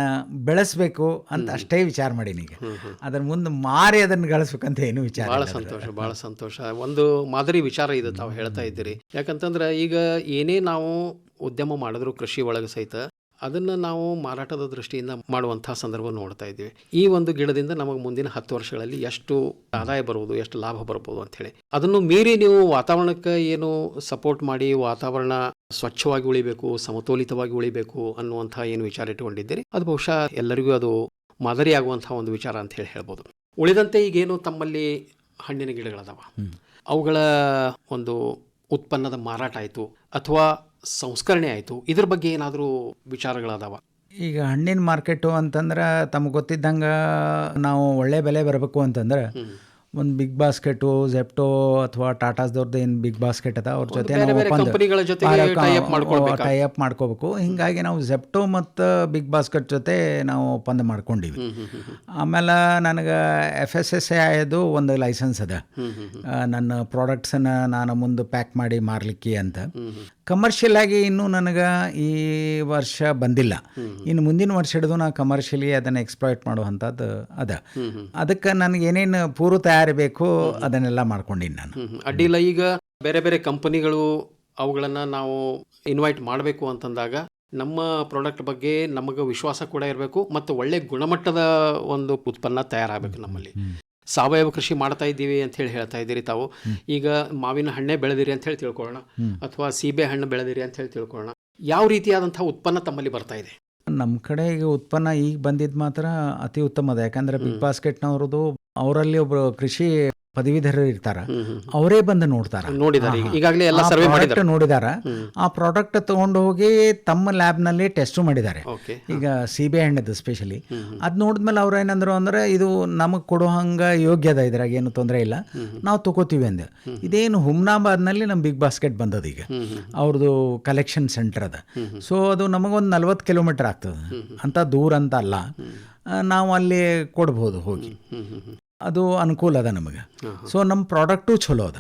ಬೆಳೆಸಬೇಕು ಅಂತ ಅಷ್ಟೇ ವಿಚಾರ ಮಾಡೀನಿ ಈಗ. ಅದನ್ನ ಮುಂದೆ ಮಾರಿ ಅದನ್ನು ಗಳಿಸ್ಬೇಕಂತ ಏನು ವಿಚಾರ
ಭಾಳ. ಸಂತೋಷ ಭಾಳ ಸಂತೋಷ. ಒಂದು ಮಾದರಿ ವಿಚಾರ ಇದೆ ತಾವು ಹೇಳ್ತಾ ಇದ್ದೀರಿ. ಯಾಕಂತಂದ್ರೆ ಈಗ ಏನೇ ನಾವು ಉದ್ಯಮ ಮಾಡಿದ್ರು ಕೃಷಿ ಒಳಗೆ ಸಹಿತ ಅದನ್ನು ನಾವು ಮಾರಾಟದ ದೃಷ್ಟಿಯಿಂದ ಮಾಡುವಂಥ ಸಂದರ್ಭ ನೋಡ್ತಾ ಇದ್ದೀವಿ. ಈ ಒಂದು ಗಿಡದಿಂದ ನಮಗೆ ಮುಂದಿನ ಹತ್ತು ವರ್ಷಗಳಲ್ಲಿ ಎಷ್ಟು ಆದಾಯ ಬರ್ಬೋದು ಎಷ್ಟು ಲಾಭ ಬರ್ಬೋದು ಅಂಥೇಳಿ ಅದನ್ನು ಮೀರಿ ನೀವು ವಾತಾವರಣಕ್ಕೆ ಏನು ಸಪೋರ್ಟ್ ಮಾಡಿ ವಾತಾವರಣ ಸ್ವಚ್ಛವಾಗಿ ಉಳಿಬೇಕು ಸಮತೋಲಿತವಾಗಿ ಉಳಿಬೇಕು ಅನ್ನುವಂಥ ಏನು ವಿಚಾರ ಇಟ್ಟುಕೊಂಡಿದ್ದೀರಿ ಅದು ಬಹುಶಃ ಎಲ್ಲರಿಗೂ ಅದು ಮಾದರಿಯಾಗುವಂಥ ಒಂದು ವಿಚಾರ ಅಂತ ಹೇಳಿ ಹೇಳ್ಬೋದು. ಉಳಿದಂತೆ ಈಗೇನು ತಮ್ಮಲ್ಲಿ ಹಣ್ಣಿನ ಗಿಡಗಳದಾವ. ಅವುಗಳ ಒಂದು ಉತ್ಪನ್ನದ ಮಾರಾಟ ಆಯಿತು ಅಥವಾ ಸಂಸ್ಕರಣೆ ಆಯಿತು. ಇದ್ರ ಬಗ್ಗೆ ಏನಾದರೂ ವಿಚಾರಗಳದಾವ?
ಈಗ ಹಣ್ಣಿನ ಮಾರ್ಕೆಟು ಅಂತಂದ್ರೆ ತಮಗೆ ಗೊತ್ತಿದ್ದಂಗೆ ನಾವು ಒಳ್ಳೆ ಬೆಲೆ ಬರಬೇಕು ಅಂತಂದ್ರೆ ಒಂದು ಬಿಗ್ ಬಾಸ್ಕೆಟು ಜೆಪ್ಟೋ ಅಥವಾ ಟಾಟಾಸ್ದವ್ರದ್ದು ಏನು ಬಿಗ್ ಬಾಸ್ಕೆಟ್ ಅದ ಅವ್ರ ಜೊತೆ? ಟೈ ಅಪ್ ಮಾಡ್ಕೋಬೇಕು. ಹಿಂಗಾಗಿ ನಾವು ಜೆಪ್ಟೋ ಮತ್ತು ಬಿಗ್ ಬಾಸ್ಕೆಟ್ ಜೊತೆ ನಾವು ಒಪ್ಪಂದ ಮಾಡ್ಕೊಂಡಿವಿ. ಆಮೇಲೆ ನನಗೆ ಎಫ್ ಎಸ್ ಎಸ್ ಎ ಆಯೋದು ಒಂದು ಲೈಸೆನ್ಸ್ ಅದ. ನನ್ನ ಪ್ರಾಡಕ್ಟ್ಸನ್ನು ನಾನು ಮುಂದೆ ಪ್ಯಾಕ್ ಮಾಡಿ ಮಾರಲಿಕ್ಕೆ ಅಂತ. ಕಮರ್ಷಿಯಲ್ ಆಗಿ ಇನ್ನೂ ನನಗೆ ಈ ವರ್ಷ ಬಂದಿಲ್ಲ. ಇನ್ನು ಮುಂದಿನ ವರ್ಷ ಹಿಡಿದು ನಾ ಕಮರ್ಷಿಯಲಿ ಅದನ್ನು ಎಕ್ಸ್ಪ್ಲಾಯ್ಟ್ ಮಾಡುವಂಥದ್ದು ಅದ. ಅದಕ್ಕೆ ನನಗೆ ಏನೇನು ಪೂರ್ವ ತಯಾರಿ ಬೇಕು ಅದನ್ನೆಲ್ಲ ಮಾಡ್ಕೊಂಡಿನಿ ನಾನು.
ಅಡ್ಡಿಲ್ಲ ಈಗ ಬೇರೆ ಬೇರೆ ಕಂಪನಿಗಳು ಅವುಗಳನ್ನು ನಾವು ಇನ್ವೈಟ್ ಮಾಡಬೇಕು ಅಂತಂದಾಗ ನಮ್ಮ ಪ್ರಾಡಕ್ಟ್ ಬಗ್ಗೆ ನಮಗೆ ವಿಶ್ವಾಸ ಕೂಡ ಇರಬೇಕು ಮತ್ತು ಒಳ್ಳೆ ಗುಣಮಟ್ಟದ ಒಂದು ಉತ್ಪನ್ನ ತಯಾರಾಗಬೇಕು ನಮ್ಮಲ್ಲಿ. ಸಾವಯವ ಕೃಷಿ ಮಾಡ್ತಾ ಇದ್ದೀವಿ ಅಂತ ಹೇಳಿ ಹೇಳ್ತಾ ಇದ್ದೀರಿ ತಾವು. ಈಗ ಮಾವಿನ ಹಣ್ಣೆ ಬೆಳೆದಿರಿ ಅಂತ ಹೇಳಿ ತಿಳ್ಕೊಳ್ಳೋಣ. ಅಥವಾ ಸೀಬೆ ಹಣ್ಣು ಬೆಳೆದಿರಿ ಅಂತ ಹೇಳಿ ತಿಳ್ಕೊಳ್ಳೋಣ. ಯಾವ ರೀತಿಯಾದಂಥ ಉತ್ಪನ್ನ ತಮ್ಮಲ್ಲಿ ಬರ್ತಾ ಇದೆ?
ನಮ್ಮ ಕಡೆ ಈಗ ಉತ್ಪನ್ನ ಈಗ ಬಂದಿದ್ದು ಮಾತ್ರ ಅತಿ ಉತ್ತಮ ಅದ ಯಾಕಂದ್ರೆ ಬಿಗ್ ಬಾಸ್ಕೆಟ್ನವ್ರದ್ದು ಅವರಲ್ಲಿ ಒಬ್ಬರು ಕೃಷಿ ಪದವೀಧರರು ಇರ್ತಾರ. ಅವರೇ ಬಂದು ನೋಡ್ತಾರ.
ಈಗಾಗಲೇ ಎಲ್ಲ ಸರ್ವೆ ಮಾಡಿದ್ದಾರೆ
ನೋಡಿದಾರ. ಆ ಪ್ರಾಡಕ್ಟ್ ತಗೊಂಡು ಹೋಗಿ ತಮ್ಮ ಲ್ಯಾಬ್ನಲ್ಲಿ ಟೆಸ್ಟು ಮಾಡಿದ್ದಾರೆ. ಈಗ ಸೀಬೆ ಹಣ್ಣದು ಸ್ಪೆಷಲಿ ಅದು ನೋಡಿದ್ಮೇಲೆ ಅವ್ರು ಏನಂದ್ರು ಅಂದ್ರೆ ಇದು ನಮಗೆ ಕೊಡೋ ಹಂಗ ಯೋಗ್ಯದ ಇದ್ರಾಗ ಏನು ತೊಂದರೆ ಇಲ್ಲ. ನಾವು ತಗೋತೀವಿ ಅಂದೆ. ಇದೇನು ಹುಮ್ನಾಬಾದ್ನಲ್ಲಿ ನಮ್ ಬಿಗ್ ಬಾಸ್ಕೆಟ್ ಬಂದದ ಈಗ. ಅವ್ರದ್ದು ಕಲೆಕ್ಷನ್ ಸೆಂಟರ್ ಅದ. ಸೊ ಅದು ನಮಗೊಂದು ನಲ್ವತ್ತು ಕಿಲೋಮೀಟರ್ ಆಗ್ತದೆ. ಅಂತ ದೂರ ಅಂತ ಅಲ್ಲ. ನಾವು ಅಲ್ಲಿ ಕೊಡ್ಬೋದು ಹೋಗಿ. ಅದು ಅನುಕೂಲ ಅದ ನಮಗೆ. ಸೊ ನಮ್ಮ ಪ್ರಾಡಕ್ಟು ಚಲೋ ಅದ.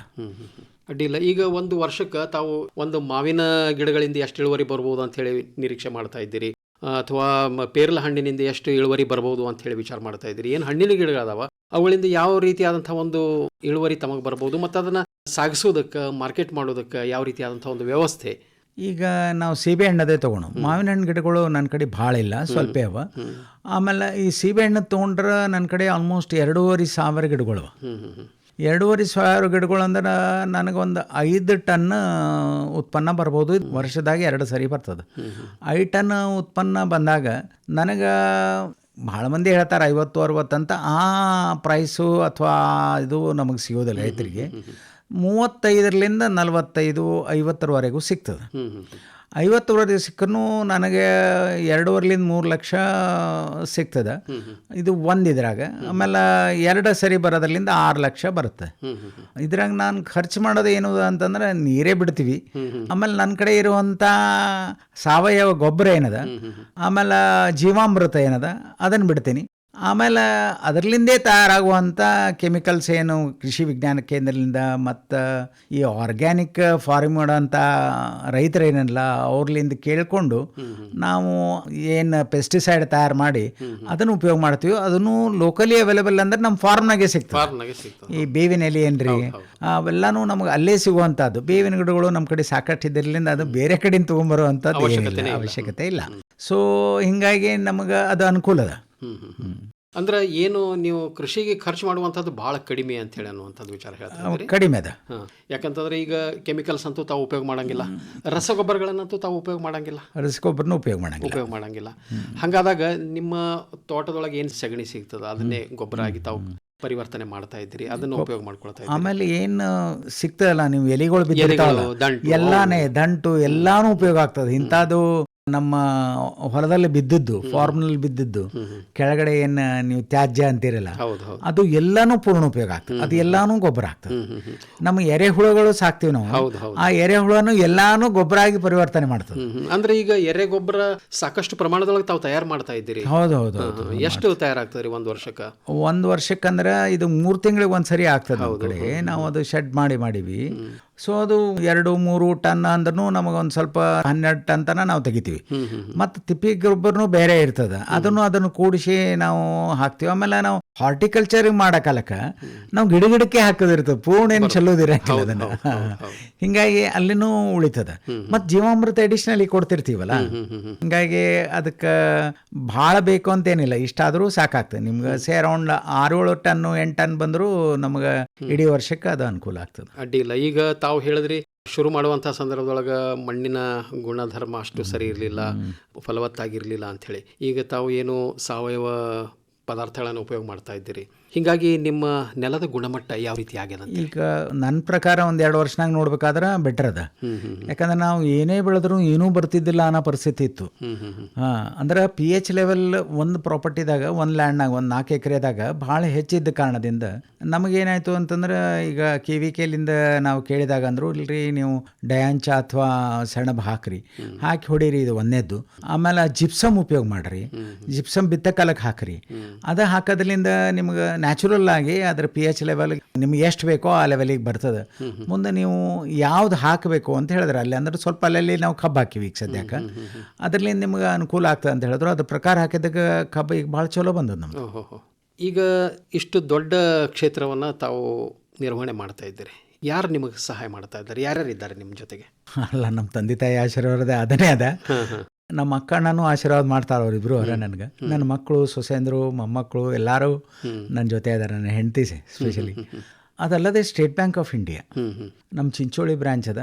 ಅಡ್ಡಿಲ್ಲ ಈಗ ಒಂದು ವರ್ಷಕ್ಕೆ ತಾವು ಒಂದು ಮಾವಿನ ಗಿಡಗಳಿಂದ ಎಷ್ಟು ಇಳುವರಿ ಬರ್ಬೋದು ಅಂತ ಹೇಳಿ ನಿರೀಕ್ಷೆ ಮಾಡ್ತಾ ಇದ್ದೀರಿ. ಅಥವಾ ಪೇರಲ ಹಣ್ಣಿನಿಂದ ಎಷ್ಟು ಇಳುವರಿ ಬರ್ಬೋದು ಅಂತ ಹೇಳಿ ವಿಚಾರ ಮಾಡ್ತಾ ಇದ್ದೀರಿ. ಏನು ಹಣ್ಣಿನ ಗಿಡಗಳದಾವ? ಅವುಗಳಿಂದ ಯಾವ ರೀತಿಯಾದಂಥ ಒಂದು ಇಳುವರಿ ತಮಗೆ ಬರ್ಬೋದು ಮತ್ತು ಅದನ್ನು ಸಾಗಿಸೋದಕ್ಕೆ ಮಾರ್ಕೆಟ್ ಮಾಡೋದಕ್ಕೆ ಯಾವ ರೀತಿಯಾದಂಥ ಒಂದು ವ್ಯವಸ್ಥೆ?
ಈಗ ನಾವು ಸೀಬೆ ಹಣ್ಣದೇ ತೊಗೊಳು ಮಾವಿನ ಹಣ್ಣು ಗಿಡಗಳು ನನ್ನ ಕಡೆ ಭಾಳ ಇಲ್ಲ. ಸ್ವಲ್ಪ ಅವ. ಆಮೇಲೆ ಈ ಸೀಬೆ ಹಣ್ಣು ತೊಗೊಂಡ್ರೆ ನನ್ನ ಕಡೆ ಆಲ್ಮೋಸ್ಟ್ ಎರಡೂವರೆ ಸಾವಿರ ಗಿಡಗಳು. ಎರಡೂವರೆ ಸಾವಿರ ಗಿಡಗಳು ಅಂದ್ರೆ ನನಗೊಂದು ಐದು ಟನ್ ಉತ್ಪನ್ನ ಬರ್ಬೋದು ವರ್ಷದಾಗ ಎರಡು ಸರಿ ಬರ್ತದೆ. ಐದು ಟನ್ ಉತ್ಪನ್ನ ಬಂದಾಗ ನನಗೆ ಭಾಳ ಮಂದಿ ಹೇಳ್ತಾರೆ ಐವತ್ತು ಅರವತ್ತು ಅಂತ. ಆ ಪ್ರೈಸು ಅಥವಾ ಇದು ನಮಗೆ ಸಿಗೋದಿಲ್ಲ ರೈತರಿಗೆ. ಮೂವತ್ತೈದರಿಂದ ನಲವತ್ತೈದು ಐವತ್ತರವರೆಗೂ ಸಿಗ್ತದೆ.
ಹ್ಮ್ ವರದಿ
ಸಿಕ್ಕನು ಸಿಕ್ಕರೂ ನನಗೆ ಎರಡೂವರೆಲಿಂದ ಮೂರು ಲಕ್ಷ ಸಿಗ್ತದೆ. ಇದು ಒಂದು ಇದ್ರಾಗ. ಆಮೇಲೆ ಎರಡು ಸರಿ ಬರೋದ್ರಲ್ಲಿಂದ ಆರು ಲಕ್ಷ ಬರುತ್ತೆ. ಇದ್ರಾಗ ನಾನು ಖರ್ಚು ಮಾಡೋದು ಏನು ಅಂತಂದ್ರೆ ನೀರೇ ಬಿಡ್ತೀವಿ. ಆಮೇಲೆ ನನ್ನ ಕಡೆ ಇರುವಂಥ ಸಾವಯವ ಗೊಬ್ಬರ ಏನದ? ಆಮೇಲೆ ಜೀವಾಮೃತ ಏನದ? ಅದನ್ನು ಬಿಡ್ತೀನಿ. ಆಮೇಲೆ ಅದರಲ್ಲಿಂದೇ ತಯಾರಾಗುವಂಥ ಕೆಮಿಕಲ್ಸ್ ಏನು ಕೃಷಿ ವಿಜ್ಞಾನ ಕೇಂದ್ರದಿಂದ ಮತ್ತು ಈ ಆರ್ಗ್ಯಾನಿಕ್ ಫಾರ್ಮ್ ಮಾಡೋಂಥ ರೈತರೇನಲ್ಲ ಅವ್ರಲಿಂದ ಕೇಳಿಕೊಂಡು ನಾವು ಏನು ಪೆಸ್ಟಿಸೈಡ್ ತಯಾರು ಮಾಡಿ ಅದನ್ನು ಉಪಯೋಗ ಮಾಡ್ತೀವಿ. ಅದನ್ನು ಲೋಕಲಿ ಅವೈಲೇಬಲ್ ಅಂದ್ರೆ ನಮ್ಮ ಫಾರ್ಮ್ನಾಗೆ ಸಿಗ್ತದೆ. ಈ ಬೇವಿನ ಎಲೆ ಏನ್ರಿ? ಅವೆಲ್ಲನೂ ನಮ್ಗೆ ಅಲ್ಲೇ ಸಿಗುವಂಥದ್ದು. ಬೇವಿನ ಗಿಡಗಳು ನಮ್ಮ ಕಡೆ ಸಾಕಷ್ಟು ಇದರಿಂದ ಅದು ಬೇರೆ ಕಡೆಯಿಂದ ತೊಗೊಂಬರುವಂಥದ್ದು ಏನಿಲ್ಲ ಅವಶ್ಯಕತೆ ಇಲ್ಲ. ಸೊ ಹಿಂಗಾಗಿ ನಮಗೆ ಅದು ಅನುಕೂಲ ಅದ.
ಅಂದ್ರೆ ಏನು ನೀವು ಕೃಷಿಗೆ ಖರ್ಚು ಮಾಡುವಂಥದ್ದು ಭಾಳ ಕಡಿಮೆ ಅಂತ ಹೇಳಿ ಅನ್ನುವಂಥದ್ದು ವಿಚಾರ ಹೇಳ್ತಾರೆ
ಕಡಿಮೆ ಅದ.
ಯಾಕಂತಂದ್ರೆ ಈಗ ಕೆಮಿಕಲ್ಸ್ ಅಂತೂ ತಾವು ಉಪಯೋಗ ಮಾಡಂಗಿಲ್ಲ. ರಸಗೊಬ್ಬರಗಳನ್ನಂತೂ ತಾವು ಉಪಯೋಗ ಮಾಡಂಗಿಲ್ಲ.
ರಸಗೊಬ್ಬರನ ಉಪಯೋಗ ಮಾಡಂಗಿಲ್ಲ.
ಉಪಯೋಗ ಮಾಡಂಗಿಲ್ಲ. ಹಂಗಾದಾಗ ನಿಮ್ಮ ತೋಟದೊಳಗೆ ಏನು ಸಗಣಿ ಸಿಗ್ತದ? ಅದನ್ನೇ ಗೊಬ್ಬರ ಆಗಿ ತಾವು ಪರಿವರ್ತನೆ ಮಾಡ್ತಾ ಇದ್ರಿ ಅದನ್ನ ಉಪಯೋಗ ಮಾಡ್ಕೊಳ್ತಾ
ಆಮೇಲೆ ಏನು ಸಿಗ್ತದಲ್ಲ ನೀವು ಎಲೆಗಳು ಎಲ್ಲಾನೇ ದಂಟು ಎಲ್ಲಾನು ಉಪಯೋಗ ಆಗ್ತದೆ. ಇಂಥದ್ದು ನಮ್ಮ ಹೊಲದಲ್ಲಿ ಬಿದ್ದಿದ್ದು ಫಾರ್ಮ್ನಲ್ಲಿ ಬಿದ್ದಿದ್ದು ಕೆಳಗಡೆ ಏನು ನೀವು ತ್ಯಾಜ್ಯ ಅಂತೀರಲ್ಲ ಅದು ಎಲ್ಲಾನು ಪೂರ್ಣ ಉಪಯೋಗ ಆಗ್ತದೆ. ಅದು ಎಲ್ಲಾನು ಗೊಬ್ಬರ ಆಗ್ತದೆ. ನಮ್ಮ ಎರೆಹುಳುಗಳು ಸಾಕ್ತಿವಿ ನಾವು. ಆ ಎರೆಹುಳನು ಎಲ್ಲಾನು ಗೊಬ್ಬರ ಆಗಿ ಪರಿವರ್ತನೆ ಮಾಡ್ತದೆ.
ಅಂದ್ರೆ ಈಗ ಎರೆ ಗೊಬ್ಬರ ಸಾಕಷ್ಟು ಪ್ರಮಾಣದೊಳಗೆ ತಾವು ತಯಾರು ಮಾಡ್ತಾ ಇದ್ದೀರಿ.
ಹೌದು ಹೌದು.
ಎಷ್ಟು ತಯಾರಾಗ್ತದೆ ಒಂದು ವರ್ಷಕ್ಕೆ?
ಒಂದು ವರ್ಷಕ್ಕಂದ್ರೆ ಇದು ಮೂರು ತಿಂಗಳಿಗೆ ಒಂದ್ಸರಿ ಆಗ್ತದೆ ನಾವು ಅದು ಶೆಡ್ ಮಾಡಿ ಮಾಡೀವಿ. ಸೊ ಅದು ಎರಡು ಮೂರು ಟನ್ ಅಂದ್ರೂ ನಮಗೆ ಒಂದು ಸ್ವಲ್ಪ ಹನ್ನೆರಡು ಟನ್ ತನ ನಾವು ತೆಗಿತೀವಿ. ಮತ್ತು ತಿಪ್ಪಿ ಗೊಬ್ಬರನು ಬೇರೆ ಇರ್ತದೆ. ಅದನ್ನು ಅದನ್ನು ಕೂಡಿಸಿ ನಾವು ಹಾಕ್ತೀವಿ. ಆಮೇಲೆ ನಾವು ಹಾರ್ಟಿಕಲ್ಚರ್ ಮಾಡಕ್ಕಲಕ್ಕ ನಾವು ಗಿಡ ಗಿಡಕ್ಕೆ ಹಾಕೋದಿರ್ತದೆ ಪೂರ್ಣ ಏನು ಚೆಲ್ಲೋದಿರಂಗಿಲ್ಲ ಅದನ್ನು. ಹಿಂಗಾಗಿ ಅಲ್ಲಿನೂ ಉಳಿತದ. ಮತ್ತು ಜೀವಾಮೃತ ಅಡಿಷನಲಿ ಕೊಡ್ತಿರ್ತೀವಲ್ಲ? ಹಿಂಗಾಗಿ ಅದಕ್ಕೆ ಭಾಳ ಬೇಕು ಅಂತೇನಿಲ್ಲ. ಇಷ್ಟಾದರೂ ಸಾಕಾಗ್ತದೆ. ನಿಮ್ಗೆ ಸೇ ಅರೌಂಡ್ ಆರು ಏಳು ಟನ್ನು ಎಂಟು ಟನ್ ಬಂದರೂ ನಮಗೆ ಇಡೀ ವರ್ಷಕ್ಕೆ ಅದು ಅನುಕೂಲ ಆಗ್ತದೆ.
ಅಡ್ಡಿಲ್ಲ ಈಗ ತಾವು ಹೇಳಿದ್ರಿ ಶುರು ಮಾಡುವಂಥ ಸಂದರ್ಭದೊಳಗೆ ಮಣ್ಣಿನ ಗುಣಧರ್ಮ ಅಷ್ಟು ಸರಿ ಇರಲಿಲ್ಲ ಫಲವತ್ತಾಗಿರಲಿಲ್ಲ ಅಂಥೇಳಿ. ಈಗ ತಾವು ಏನು ಸಾವಯವ ಪದಾರ್ಥಗಳನ್ನು ಉಪಯೋಗ ಮಾಡ್ತಾ ಇದ್ದೀರಿ. ಹೀಗಾಗಿ ನಿಮ್ಮ ನೆಲದ ಗುಣಮಟ್ಟ ಯಾವ ರೀತಿ ಆಗ್ಯದ
ಈಗ ನನ್ನ ಪ್ರಕಾರ ಒಂದು ಎರಡು ವರ್ಷನಾಗ ನೋಡ್ಬೇಕಾದ್ರೆ ಬೆಟರ್ ಅದ. ಯಾಕಂದ್ರೆ ನಾವು ಏನೇ ಬೆಳೆದ್ರು ಏನೂ ಬರ್ತಿದ್ದಿಲ್ಲ ಅನ್ನೋ ಪರಿಸ್ಥಿತಿ ಇತ್ತು. ಅಂದ್ರೆ ಪಿ ಎಚ್ ಲೆವೆಲ್ ಒಂದು ಪ್ರಾಪರ್ಟಿದಾಗ ಒಂದು ಲ್ಯಾಂಡ್ನಾಗ ಒಂದು ನಾಲ್ಕು ಎಕರೆದಾಗ ಭಾಳ ಹೆಚ್ಚಿದ್ದ ಕಾರಣದಿಂದ ನಮಗೇನಾಯಿತು ಅಂತಂದ್ರೆ ಈಗ ಕೆ ವಿ ಕೆಲಿಂದ ನಾವು ಕೇಳಿದಾಗ ಅಂದ್ರು ಇಲ್ರಿ ನೀವು ಡಯಾಂಚ ಅಥವಾ ಸೆಣಬ್ ಹಾಕ್ರಿ. ಹಾಕಿ ಹೊಡೀರಿ ಇದು ಒಂದೇದ್ದು. ಆಮೇಲೆ ಜಿಪ್ಸಮ್ ಉಪಯೋಗ ಮಾಡ್ರಿ. ಜಿಪ್ಸಮ್ ಬಿತ್ತ ಕಾಲಕ್ಕೆ ಹಾಕ್ರಿ. ಅದು ಹಾಕೋದ್ರಿಂದ ನಿಮ್ಗೆ ನ್ಯಾಚುರಲ್ ಆಗಿ ಅದ್ರ ಪಿ ಎಚ್ ಲೆವೆಲ್ ನಿಮ್ಗೆ ಎಷ್ಟು ಬೇಕೋ ಆ ಲೆವೆಲಿಗೆ ಬರ್ತದೆ. ಮುಂದೆ ನೀವು ಯಾವ್ದು ಹಾಕಬೇಕು ಅಂತ ಹೇಳಿದ್ರೆ ಅಲ್ಲಿ ಅಂದ್ರೆ ಸ್ವಲ್ಪ ಅಲ್ಲಲ್ಲಿ ನಾವು ಕಬ್ಬು ಹಾಕಿವಿ ಈಗ ಸದ್ಯಕ್ಕೆ. ಅದರಲ್ಲಿ ನಿಮ್ಗೆ ಅನುಕೂಲ ಆಗ್ತದೆ ಅಂತ ಹೇಳಿದ್ರು. ಅದ್ರ ಪ್ರಕಾರ ಹಾಕಿದಾಗ ಕಬ್ಬು ಈಗ ಭಾಳ ಚಲೋ ಬಂದದ ನಮ್ಗೆ
ಈಗ ಇಷ್ಟು ದೊಡ್ಡ ಕ್ಷೇತ್ರವನ್ನು ತಾವು ನಿರ್ವಹಣೆ ಮಾಡ್ತಾ ಇದ್ದೀರಿ. ಯಾರು ನಿಮಗೆ ಸಹಾಯ ಮಾಡ್ತಾ ಇದ್ದಾರೆ? ಯಾರ್ಯಾರು ಇದ್ದಾರೆ ನಿಮ್ಮ ಜೊತೆಗೆ?
ಅಲ್ಲ ನಮ್ಮ ತಂದೆ ತಾಯಿ ಆಶೀರ್ವಾದ ಅದನ್ನೇ ಅದ. ನಮ್ಮ ಅಕ್ಕಣ್ಣನೂ ಆಶೀರ್ವಾದ ಮಾಡ್ತಾರೆ ಅವರಿಬ್ರು ಅವರ ನನಗೆ. ನನ್ನ ಮಕ್ಕಳು ಸೊಸೆಂದರು ಮೊಮ್ಮಕ್ಕಳು ಎಲ್ಲರೂ ನನ್ನ ಜೊತೆ ಇದ್ದಾರೆ ನನ್ನ ಹೆಂಡತಿ ಸ್ಪೆಷಲಿ ಅದಲ್ಲದೆ ಸ್ಟೇಟ್ ಬ್ಯಾಂಕ್ ಆಫ್ ಇಂಡಿಯಾ ನಮ್ಮ ಚಿಂಚೋಳಿ ಬ್ರಾಂಚ್ ಅದ.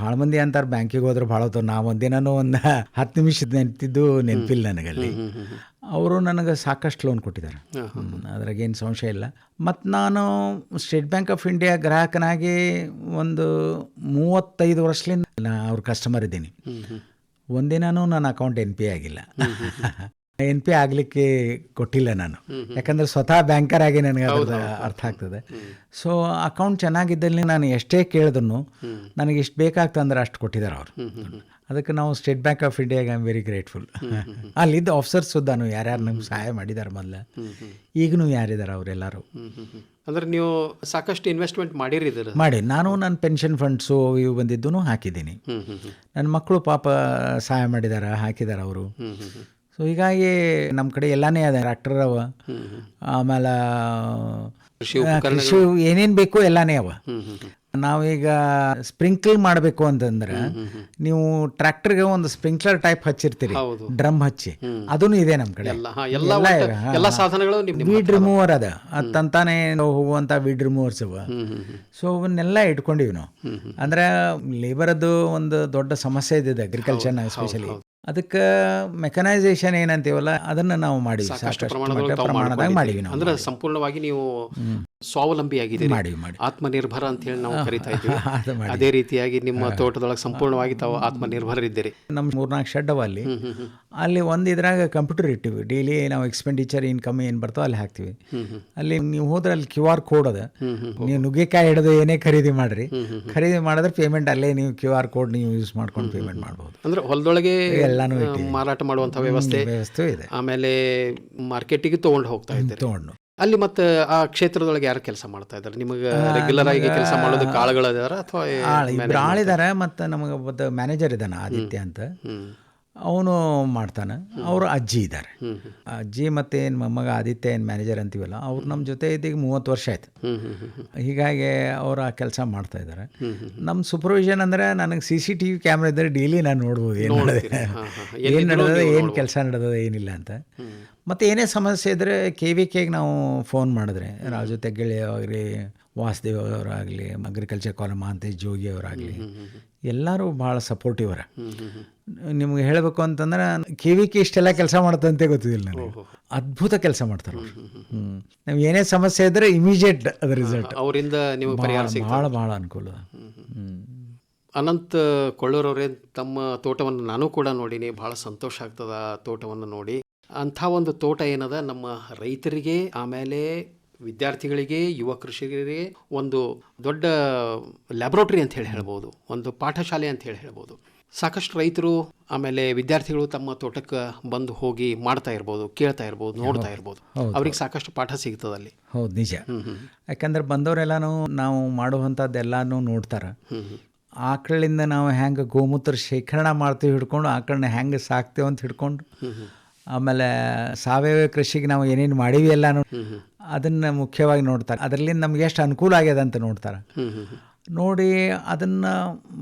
ಭಾಳ ಮಂದಿ ಅಂತಾರೆ ಬ್ಯಾಂಕಿಗೆ ಹೋದ್ರೆ ಭಾಳ ಹೊತ್ತು. ನಾವು ಒಂದಿನೂ ಒಂದು ಹತ್ತು ನಿಮಿಷದ ನೆನಪಿದ್ದು ನೆನಪಿಲ್ಲ ನನಗಲ್ಲಿ. ಅವರು ನನಗೆ ಸಾಕಷ್ಟು ಲೋನ್ ಕೊಟ್ಟಿದ್ದಾರೆ ಅದ್ರಾಗೇನು ಸಂಶಯ ಇಲ್ಲ. ಮತ್ತು ನಾನು ಸ್ಟೇಟ್ ಬ್ಯಾಂಕ್ ಆಫ್ ಇಂಡಿಯಾ ಗ್ರಾಹಕನಾಗಿ ಒಂದು ಮೂವತ್ತೈದು ವರ್ಷದಿಂದ ನಾ ಅವ್ರ ಕಸ್ಟಮರ್ ಇದ್ದೀನಿ. ಒಂದಿನೂ ನನ್ನ ಅಕೌಂಟ್ ಎನ್ ಪಿ ಆಗಿಲ್ಲ. (laughs) ಎನ್ ಪಿ ಆಗಲಿಕ್ಕೆ ಕೊಟ್ಟಿಲ್ಲ ನಾನು. ಯಾಕಂದ್ರೆ ಸ್ವತಃ ಬ್ಯಾಂಕರ್ ಆಗಿ ನನಗೆ ಅರ್ಥ ಆಗ್ತದೆ. ಸೊ ಅಕೌಂಟ್ ಚೆನ್ನಾಗಿದ್ದಲ್ಲಿ ನಾನು ಎಷ್ಟೇ ಕೇಳಿದ್ರು ನನಗೆ ಇಷ್ಟು ಬೇಕಾಗ್ತಂದ್ರೆ ಅಷ್ಟು ಕೊಟ್ಟಿದ್ದಾರೆ ಅವರು. ಅದಕ್ಕೆ ನಾವು ಸ್ಟೇಟ್ ಬ್ಯಾಂಕ್ ಆಫ್ ಇಂಡಿಯಾಗೆ ಐ ಆಮ್ ವೆರಿ ಗ್ರೇಟ್ಫುಲ್ ಅಲ್ಲಿದ್ದ ಆಫೀಸರ್ಸ್ ಸುದ್ದಾನು ಯಾರ್ಯಾರು ನಮ್ಗೆ ಸಹಾಯ ಮಾಡಿದ್ದಾರೆ ಮೊದಲು. ಈಗಲೂ ಯಾರಿದ್ದಾರೆ ಅವರೆಲ್ಲರೂ.
ಅಂದ್ರೆ ನೀವು ಸಾಕಷ್ಟು ಇನ್ವೆಸ್ಟ್ಮೆಂಟ್ ಮಾಡಿರಿ
ಮಾಡಿ. ನಾನು ನನ್ನ ಪೆನ್ಷನ್ ಫಂಡ್ಸು ಇವು ಬಂದಿದ್ದು ಹಾಕಿದ್ದೀನಿ. ನನ್ನ ಮಕ್ಕಳು ಪಾಪ ಸಹಾಯ ಮಾಡಿದಾರ ಹಾಕಿದಾರ ಅವರು. ಸೊ ಹೀಗಾಗಿ ನಮ್ಮ ಕಡೆ ಎಲ್ಲಾನೇ ಅದ ಟ್ರ್ಯಾಕ್ಟರ್ ಅವ. ಆಮೇಲೆ
ಕೃಷಿ
ಏನೇನು ಬೇಕು ಎಲ್ಲಾನೇ ಅವ. ನಾವೀಗ ಸ್ಪ್ರಿಂಕ್ಲ್ ಮಾಡಬೇಕು ಅಂತಂದ್ರೆ ನೀವು ಟ್ರ್ಯಾಕ್ಟರ್ಗೆ ಒಂದು ಸ್ಪ್ರಿಂಕ್ಲರ್ ಟೈಪ್ ಹಚ್ಚಿರ್ತೀರಿ. ಡ್ರಮ್ ಹಚ್ಚಿ. ಅದೂ ಇದೆ ನಮ್ಮ ಕಡೆ.
ಎಲ್ಲ ಸಾಧನಗಳು
ವೀಡ್ ರಿಮೂವರ್ ಅದ. ತಂತಾನೆ ಹೋಗುವಂತ ವೀಡ್ ರಿಮೂವರ್ಸ್ ಅವ ಸೊ ಅವನ್ನೆಲ್ಲ ಇಟ್ಕೊಂಡಿವಿ ನಾವು. ಅಂದ್ರೆ ಲೇಬರದ್ದು ಒಂದು ದೊಡ್ಡ ಸಮಸ್ಯೆ ಇದೆ ಅಗ್ರಿಕಲ್ಚರ್ನ ಎಸ್ಪೆಷಲಿ ಅದಕ್ಕೆ ಮೆಕನೈಸೇಷನ್ ಏನಂತೀವಲ್ಲ ಅದನ್ನ ನಾವು ಮಾಡಿವಿ.
ಸಾಕಷ್ಟು
ಪ್ರಮಾಣದಾಗ. ಮಾಡಿವಿ ನಾವು.
ಅಂದ್ರೆ ಸಂಪೂರ್ಣವಾಗಿ ನೀವು ಸ್ವಾವಲಂಬಿ ಆಗಿದ್ದೀರಿ
ಮಾಡಿವಿ ಮಾಡಿ.
ಆತ್ಮನಿರ್ಭರ ಅಂತ ಹೇಳಿ ನಾವು ಕರಿತಾ ಇದ್ದೀವಿ.
ಅದೇ
ರೀತಿಯಾಗಿ ನಿಮ್ಮ ತೋಟದೊಳಗೆ ಸಂಪೂರ್ಣವಾಗಿ ತಾವು ಆತ್ಮನಿರ್ಭರರಿದ್ದೀರಿ.
ನಮ್ಮ ಮೂರ್ನಾಲ್ಕು ಶೆಡ್ ಅವ ಅಲ್ಲಿ ಅಲ್ಲಿ ಒಂದು ಇದ್ರಾಗ ಕಂಪ್ಯೂಟರ್ ಇಟ್ಟಿವಿ. ಡೈಲಿ ನಾವು ಎಕ್ಸ್ಪೆಂಡಿಚರ್ ಇನ್ಕಮ್ ಏನು ಬರ್ತಾವ ಅಲ್ಲಿ ಹಾಕ್ತಿವಿ. ಅಲ್ಲಿ ನೀವು ಹೋದ್ರೆ ಅಲ್ಲಿ ಕ್ಯೂ ಆರ್ ಕೋಡ್ ಅದ. ನೀವು ನುಗ್ಗೆಕಾಯಿ ಹಿಡಿದು ಏನೇ ಖರೀದಿ ಮಾಡ್ರಿ. ಖರೀದಿ ಮಾಡಿದ್ರೆ ಪೇಮೆಂಟ್ ಅಲ್ಲೇ ನೀವು ಕ್ಯೂ ಆರ್ ಕೋಡ್ ನೀವು ಯೂಸ್ ಮಾಡ್ಕೊಂಡು ಪೇಮೆಂಟ್ ಮಾಡಬಹುದು
ಅಂದ್ರೆ ಹೊಲದೊಳಗೆ
ಎಲ್ಲಾನು
ಮಾರಾಟ ಮಾಡುವಂತ ವ್ಯವಸ್ಥೆ
ವ್ಯವಸ್ಥೆ ಇದೆ.
ಆಮೇಲೆ ಮಾರ್ಕೆಟಿಗೆ ತಗೊಂಡು ಹೋಗ್ತಾ ಇದ್ದೀರಿ.
ತೊಗೊಂಡು.
ಅಲ್ಲಿ ಮತ್ತೆ ಆ ಕ್ಷೇತ್ರದೊಳಗೆ ಯಾರು ಕೆಲಸ ಮಾಡ್ತಾ ಇದ್ದಾರೆ? ನಿಮಗೆ ರೆಗ್ಯುಲರ್ ಆಗಿ ಕೆಲಸ ಮಾಡೋದು ಕಾಳುಗಳು ಇದಾರ ಅಥವಾ
ಆಳಿದ್ದಾರೆ ಮತ್ತೆ ಆಳಿದಾರೆ ಮತ್ತು ನಮಗೆ ಒಬ್ಬ ಮ್ಯಾನೇಜರ್ ಇದ್ದಾನೆ ಆದಿತ್ಯ ಅಂತ. ಅವನು ಮಾಡ್ತಾನೆ. ಅವರು ಅಜ್ಜಿ ಇದ್ದಾರೆ. ಅಜ್ಜಿ ಮತ್ತೆ ಏನು ಮೊಮ್ಮಗ ಆದಿತ್ಯ ಏನು ಮ್ಯಾನೇಜರ್ ಅಂತೀವಲ್ಲ ಅವ್ರು ನಮ್ಮ ಜೊತೆ ಇದ್ದೀಗ ಮೂವತ್ತು ವರ್ಷ ಆಯ್ತು. ಹೀಗಾಗಿ ಅವರು ಆ ಕೆಲಸ ಮಾಡ್ತಾ ಇದ್ದಾರೆ. ನಮ್ಮ ಸೂಪರ್ವಿಷನ್ ಅಂದರೆ ನನಗೆ C C T V camera ಇದ್ದರೆ ಡೈಲಿ ನಾನು ನೋಡ್ಬೋದು ಏನು ನಡೆದಿದೆ.
ಹಾ.
ಏನು ನಡೆದ ಏನು ಕೆಲಸ ನಡೆದದ ಏನಿಲ್ಲ ಅಂತ. ಮತ್ತು ಏನೇ ಸಮಸ್ಯೆ ಇದ್ದರೆ ಕೆ ವಿ ಕೆಗೆ ನಾವು ಫೋನ್ ಮಾಡಿದ್ರೆ ರಾಜು ತೆಗ್ಗಳಿ ಆಗಲಿ ವಾಸುದೇವ್ ಅವರಾಗಲಿ ಅಗ್ರಿಕಲ್ಚರ್ ಕಾಲೇಜ್ ಮಹಾಂತೇಶ್ ಜೋಗಿ ಅವರಾಗಲಿ ಎಲ್ಲರೂ ಭಾಳ ಸಪೋರ್ಟಿವ್
ಹ್ಮ್
ನಿಮ್ಗೆ ಹೇಳಬೇಕು ಅಂತಂದ್ರೆ ಕೆ ವಿ ಕೆ ಇಷ್ಟೆಲ್ಲ ಕೆಲಸ ಮಾಡ್ತಂತೆ ಗೊತ್ತಿಲ್ಲ ನನಗೆ. ಅದ್ಭುತ ಕೆಲಸ ಮಾಡ್ತಾರೆ ಹ್ಞೂ ನಾವು ಏನೇ ಸಮಸ್ಯೆ ಇದ್ದರೆ ಇಮಿಡಿಯೇಟ್ ಅದ ರಿಸಲ್ಟ್
ಅವರಿಂದ ನೀವು
ಭಾಳ ಭಾಳ ಅನುಕೂಲ. ಹ್ಞೂ
ಅನಂತ್ ಕೊಳ್ಳೂರವರೇ ತಮ್ಮ ತೋಟವನ್ನು ನಾನು ಕೂಡ ನೋಡಿನಿ. ಭಾಳ ಸಂತೋಷ ಆಗ್ತದ ತೋಟವನ್ನು ನೋಡಿ. ಅಂಥ ಒಂದು ತೋಟ ಏನದ? ನಮ್ಮ ರೈತರಿಗೆ ಆಮೇಲೆ ವಿದ್ಯಾರ್ಥಿಗಳಿಗೆ ಯುವ ಕೃಷಿಕರಿಗೆ ಒಂದು ದೊಡ್ಡ ಲ್ಯಾಬ್ರೋಟರಿ ಅಂತ ಹೇಳಿ ಹೇಳ್ಬೋದು ಒಂದು ಪಾಠಶಾಲೆ ಅಂತ ಹೇಳಿ ಹೇಳ್ಬೋದು. ಸಾಕಷ್ಟು ರೈತರು ಆಮೇಲೆ ವಿದ್ಯಾರ್ಥಿಗಳು ತಮ್ಮ ತೋಟಕ್ಕೆ ಬಂದು ಹೋಗಿ ಮಾಡ್ತಾ ಇರ್ಬೋದು ಕೇಳ್ತಾ ಇರ್ಬೋದು ನೋಡ್ತಾ ಇರ್ಬೋದು. ಅವ್ರಿಗೆ ಸಾಕಷ್ಟು ಪಾಠ ಸಿಗ್ತದೆ ಅಲ್ಲಿ.
ಹೌದು ನಿಜ. ಯಾಕಂದ್ರೆ ಬಂದವರೆಲ್ಲಾನು ನಾವು ಮಾಡುವಂಥದ್ದೆಲ್ಲಾನು ನೋಡ್ತಾರೆ. ಆಕಳಿಂದ ನಾವು ಹೆಂಗೆ ಗೋಮೂತ್ರ ಶೇಖರಣೆ ಮಾಡ್ತೀವಿ ಹಿಡ್ಕೊಂಡು ಆಕಳನ್ನ ಹೆಂಗೆ ಸಾಕ್ತೇವೆ ಅಂತ ಹಿಡ್ಕೊಂಡು ಆಮೇಲೆ ಸಾವಯವ ಕೃಷಿಗೆ ನಾವು ಏನೇನು ಮಾಡೀವಿ ಎಲ್ಲಾನು ಅದನ್ನು ಮುಖ್ಯವಾಗಿ ನೋಡ್ತಾರೆ. ಅದರಲ್ಲಿಂದ ನಮ್ಗೆ ಎಷ್ಟು ಅನುಕೂಲ ಆಗ್ಯದ ಅಂತ ನೋಡ್ತಾರೆ. ನೋಡಿ ಅದನ್ನ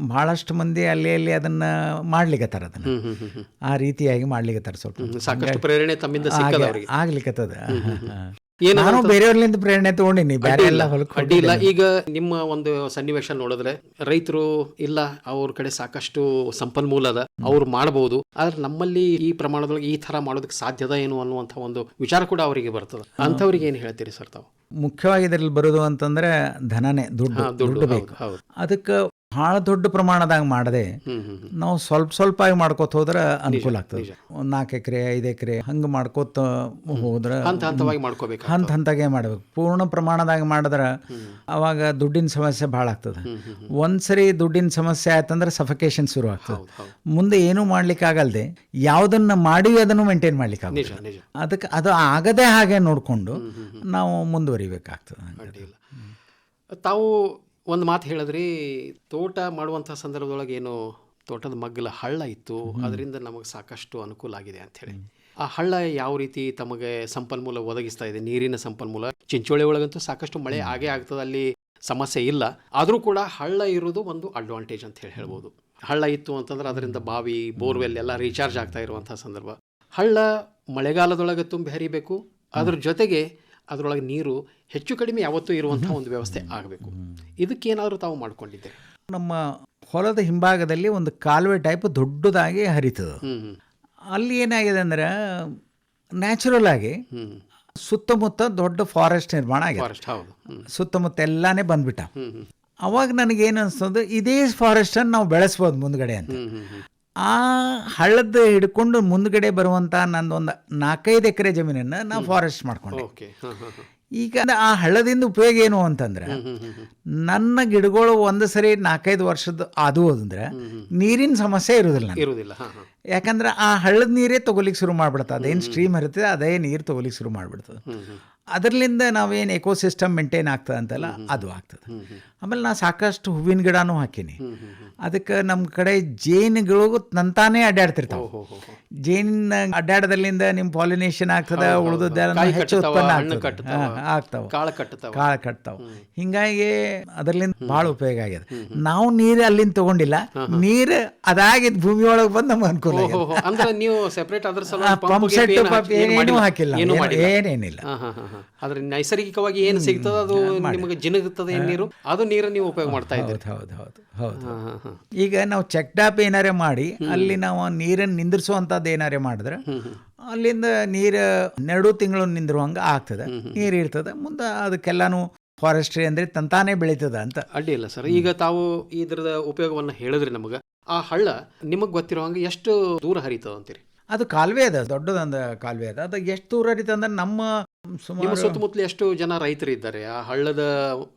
ಬಹಳಷ್ಟು ಮಂದಿ ಅಲ್ಲಿ ಅಲ್ಲಿ ಅದನ್ನ ಮಾಡ್ಲಿಕ್ಕತ್ತಾರ ಅದನ್ನ. ಆ ರೀತಿಯಾಗಿ ಮಾಡ್ಲಿಕ್ಕತ್ತಾರ ಸ್ವಲ್ಪ.
ಸಾಕಷ್ಟು ಪ್ರೇರಣೆ ತಮ್ಮಿಂದ
ಆಗ್ಲಿಕ್ಕತ್ತದ ನಾನು ಬೇರೆಯವ್ರಲಿಂದ ಪ್ರೇರಣೆ ತಗೊಂಡಿನಿ ಬೇರೆ ಎಲ್ಲ
ಅಡ್ಡಿ ಇಲ್ಲ. ಈಗ ನಿಮ್ಮ ಒಂದು ಸನ್ನಿವೇಶ ನೋಡಿದ್ರೆ ರೈತರು ಇಲ್ಲ ಅವ್ರ ಕಡೆ ಸಾಕಷ್ಟು ಸಂಪನ್ಮೂಲ ಅದ ಅವ್ರು ಮಾಡಬಹುದು ಆದ್ರೆ ನಮ್ಮಲ್ಲಿ ಈ ಪ್ರಮಾಣದೊಳಗೆ ಈ ತರ ಮಾಡೋದಕ್ಕೆ ಸಾಧ್ಯದ ಏನು ಅನ್ನುವಂತ ಒಂದು ವಿಚಾರ ಕೂಡ ಅವರಿಗೆ ಬರ್ತದೆ. ಅಂತವ್ರಿಗೆ ಏನ್ ಹೇಳ್ತೀರಿ ಸರ್ ತಾವು?
ಮುಖ್ಯವಾಗಿ ಇದರಲ್ಲಿ ಬರೋದು ಅಂತಂದ್ರೆ ಧನನೇ ದುಡ್ಡು
ದುಡ್ಡು.
ಬೇಕು. ಅದಕ್ಕೆ ಭಾಳ ದೊಡ್ಡ ಪ್ರಮಾಣದಾಗ ಮಾಡದೆ. ನಾವು ಸ್ವಲ್ಪ ಸ್ವಲ್ಪ ಆಗಿ ಮಾಡ್ಕೋತ ಹೋದ್ರೆ ಅನುಕೂಲ ಆಗ್ತದೆ. ಒಂದು ನಾಲ್ಕು ಎಕರೆ ಐದು ಎಕರೆ ಹಂಗೆ ಮಾಡ್ಕೋತ ಹೋದ್ರೆ
ಹಂತ ಹಂತವಾಗಿ ಮಾಡ್ಕೋಬೇಕು
ಹಂತ ಹಂತಾಗೆ ಮಾಡ್ಬೇಕು. ಪೂರ್ಣ ಪ್ರಮಾಣದಾಗ ಮಾಡಿದ್ರ ಅವಾಗ ದುಡ್ಡಿನ ಸಮಸ್ಯೆ ಭಾಳ ಆಗ್ತದೆ. ಒಂದ್ಸರಿ ದುಡ್ಡಿನ ಸಮಸ್ಯೆ ಆಯ್ತಂದ್ರೆ ಸಫಕೇಶನ್ ಶುರು ಆಗ್ತದೆ. ಮುಂದೆ ಏನೂ ಮಾಡ್ಲಿಕ್ಕೆ ಆಗಲ್ದೆ ಯಾವುದನ್ನ ಮಾಡಿವಿ ಅದನ್ನು ಮೇಂಟೈನ್ ಮಾಡ್ಲಿಕ್ಕೆ
ನಿಜ
ಅದಕ್ಕೆ ಅದು ಆಗದೆ ಹಾಗೆ ನೋಡಿಕೊಂಡು ನಾವು ಮುಂದುವರಿಬೇಕಾಗ್ತದೆ
ತಾವು ಒಂದು ಮಾತು ಹೇಳಿದ್ರಿ ತೋಟ ಮಾಡುವಂಥ ಸಂದರ್ಭದೊಳಗೆ ಏನು ತೋಟದ ಮಗ್ಗಲ ಹಳ್ಳ ಇತ್ತು ಅದರಿಂದ ನಮಗೆ ಸಾಕಷ್ಟು ಅನುಕೂಲ ಆಗಿದೆ ಅಂಥೇಳಿ ಆ ಹಳ್ಳ ಯಾವ ರೀತಿ ತಮಗೆ ಸಂಪನ್ಮೂಲ ಒದಗಿಸ್ತಾ ಇದೆ? ನೀರಿನ ಸಂಪನ್ಮೂಲ ಚಿಂಚೋಳಿ ಒಳಗಂತೂ ಸಾಕಷ್ಟು ಮಳೆ ಆಗೇ ಆಗ್ತದೆ ಅಲ್ಲಿ ಸಮಸ್ಯೆ ಇಲ್ಲ. ಆದರೂ ಕೂಡ ಹಳ್ಳ ಇರೋದು ಒಂದು ಅಡ್ವಾಂಟೇಜ್ ಅಂತ ಹೇಳಿ ಹೇಳ್ಬೋದು. ಹಳ್ಳ ಇತ್ತು ಅಂತಂದ್ರೆ ಅದರಿಂದ ಬಾವಿ ಬೋರ್ವೆಲ್ ಎಲ್ಲ ರೀಚಾರ್ಜ್ ಆಗ್ತಾ ಇರುವಂಥ ಸಂದರ್ಭ. ಹಳ್ಳ ಮಳೆಗಾಲದೊಳಗೆ ತುಂಬಿ ಹರಿಬೇಕು. ಅದ್ರ ಜೊತೆಗೆ ಅದರೊಳಗೆ ನೀರು ಹೆಚ್ಚು ಕಡಿಮೆ ಯಾವತ್ತೂ ಇರುವಂಥ ಒಂದು ವ್ಯವಸ್ಥೆ ಆಗಬೇಕು. ಇದಕ್ಕೇನಾದರೂ ತಾವು ಮಾಡಿಕೊಂಡಿದ್ದೆ
ನಮ್ಮ ಹೊಲದ ಹಿಂಭಾಗದಲ್ಲಿ ಒಂದು ಕಾಲುವೆ ಟೈಪ್ ದೊಡ್ಡದಾಗಿ ಹರಿತದೆ. ಅಲ್ಲಿ ಏನಾಗಿದೆ ಅಂದ್ರೆ ನ್ಯಾಚುರಲ್ ಆಗಿ ಸುತ್ತಮುತ್ತ ದೊಡ್ಡ ಫಾರೆಸ್ಟ್ ನಿರ್ಮಾಣ ಆಗಿದೆ.
ಫಾರೆಸ್ಟ್
ಸುತ್ತಮುತ್ತ ಎಲ್ಲಾನೇ ಬಂದ್ಬಿಟ್ಟ. ಅವಾಗ ನನಗೇನು ಅನ್ಸ್ತದೆ ಇದೇ ಫಾರೆಸ್ಟನ್ನು ನಾವು ಬೆಳೆಸ್ಬೋದು ಮುಂದ್ಗಡೆ ಅಂತ. ಆ ಹಳ್ಳದ ಹಿಡ್ಕೊಂಡು ಮುಂದ್ಗಡೆ ಬರುವಂಥ ನಂದೊಂದು ನಾಲ್ಕೈದು ಎಕರೆ ಜಮೀನನ್ನು ನಾವು ಫಾರೆಸ್ಟ್ ಮಾಡ್ಕೊಂಡೆ. ಈಗ ಆ ಹಳ್ಳದಿಂದ ಉಪಯೋಗ ಏನು ಅಂತಂದ್ರೆ ನನ್ನ ಗಿಡಗಳು ಒಂದು ಸರಿ ನಾಲ್ಕೈದು ವರ್ಷದ ಅದು ಅಂದ್ರೆ ನೀರಿನ ಸಮಸ್ಯೆ ಇರೋದಿಲ್ಲ
ಹಾಂ
ಯಾಕಂದ್ರೆ ಆ ಹಳ್ಳದ ನೀರೇ ತಗೊಲಿಕ್ಕೆ ಶುರು ಮಾಡ್ಬಿಡ್ತದೆ ಅದೇನು ಸ್ಟ್ರೀಮ್ ಇರುತ್ತೆ ಅದೇ ನೀರು ತಗೊಲಿಕ್ಕೆ ಶುರು ಮಾಡ್ಬಿಡ್ತದೆ. ಅದರಿಂದ ನಾವೇನು ಎಕೋಸಿಸ್ಟಮ್ ಮೇಂಟೈನ್ ಆಗ್ತದೆ ಅಂತಲ್ಲ ಅದು ಆಗ್ತದೆ. ಆಮೇಲೆ ನಾ ಸಾಕಷ್ಟು ಹೂವಿನ ಗಿಡನೂ ಹಾಕೀನಿ. ಅದಕ್ಕೆ ನಮ್ಮ ಕಡೆ ಜೇನುಗಳಿಗೂ ನಂತಾನೇ ಅಡ್ಡಾಡ್ತಿರ್ತಾವೆ ಜೇನಿನ ಅಡ್ಡಾಡದಲ್ಲಿಂದ ನಿಮ್ಮ ಪಾಲಿನೇಷನ್ ಆಗ್ತದೆ ಉಳಿದದ್ದೆಲ್ಲ ಹೆಚ್ಚು ಉತ್ಪನ್ನ ಆಗ್ತಾವೆ.
ಕಾಳು
ಕಟ್ತಾವ. ಹಿಂಗಾಗಿ ಅದರಲ್ಲಿಂದ ಭಾಳ ಉಪಯೋಗ ಆಗ್ಯದ. ನಾವು ನೀರು ಅಲ್ಲಿಂದ ತಗೊಂಡಿಲ್ಲ ನೀರು ಅದಾಗಿದ್ದ ಭೂಮಿ ಒಳಗೆ ಬಂದು ನಮ್ಗೆ ಅನುಕೂಲ.
ಅಂದ್ರೆ ನೀವು ಸೆಪರೇಟ್
ಪಂಪ್ ಸೆಟ್ ಏನೇನು ಹಾಕಿಲ್ಲ ಏನೇನಿಲ್ಲ.
ಆದ್ರೆ ನೈಸರ್ಗಿಕವಾಗಿ ಏನು ಸಿಗ್ತದೆ ಅದು ನಿಮಗೆ ಜಿನಗುತ್ತದೆ ನೀರು ಅದು ನೀರನ್ನು ನೀವು ಉಪಯೋಗ ಮಾಡ್ತಾ ಇದ್ದೀರಿ.
ಹೌದು ಹೌದು ಹೌದು. ಈಗ ನಾವು ಚೆಕ್ ಡ್ಯಾಪ್ ಏನಾರೇ ಮಾಡಿ ಅಲ್ಲಿ ನಾವು ನೀರನ್ನು ನಿಂದ್ರಿಸುವಂಥದ್ದು ಏನಾರೇ ಮಾಡಿದ್ರೆ ಅಲ್ಲಿಂದ ನೀರು ಎರಡು ತಿಂಗಳು ನಿಂದಿರುವಂಗೆ ಆಗ್ತದೆ. ನೀರು ಇರ್ತದೆ. ಮುಂದೆ ಅದಕ್ಕೆಲ್ಲಾನು ಫಾರೆಸ್ಟ್ರಿ ಅಂದ್ರೆ ತಂತಾನೆ ಬೆಳೀತದ ಅಂತ.
ಅಡ್ಡಿ ಇಲ್ಲ ಸರ್. ಈಗ ತಾವು ಇದ್ರದ ಉಪಯೋಗವನ್ನ ಹೇಳಿದ್ರಿ ನಮಗೆ. ಆ ಹಳ್ಳ ನಿಮಗೆ ಗೊತ್ತಿರೋ ಹಂಗೆ ಎಷ್ಟು ದೂರ ಹರಿತದ ಅಂತೀರಿ
ಅದು ಕಾಲುವೆ ಅದ ದೊಡ್ಡದೊಂದು ಕಾಲುವೆ ಅದ. ಅದು ಎಷ್ಟು ದೂರ ಹರಿತದ ಅಂದ್ರೆ ನಮ್ಮ
ನಿಮ್ಮ
ಸುಮಾರು
ಸುತ್ತಮುತ್ತಲು ಎಷ್ಟು ಜನ ರೈತರು ಇದ್ದಾರೆ? ಆ ಹಳ್ಳದ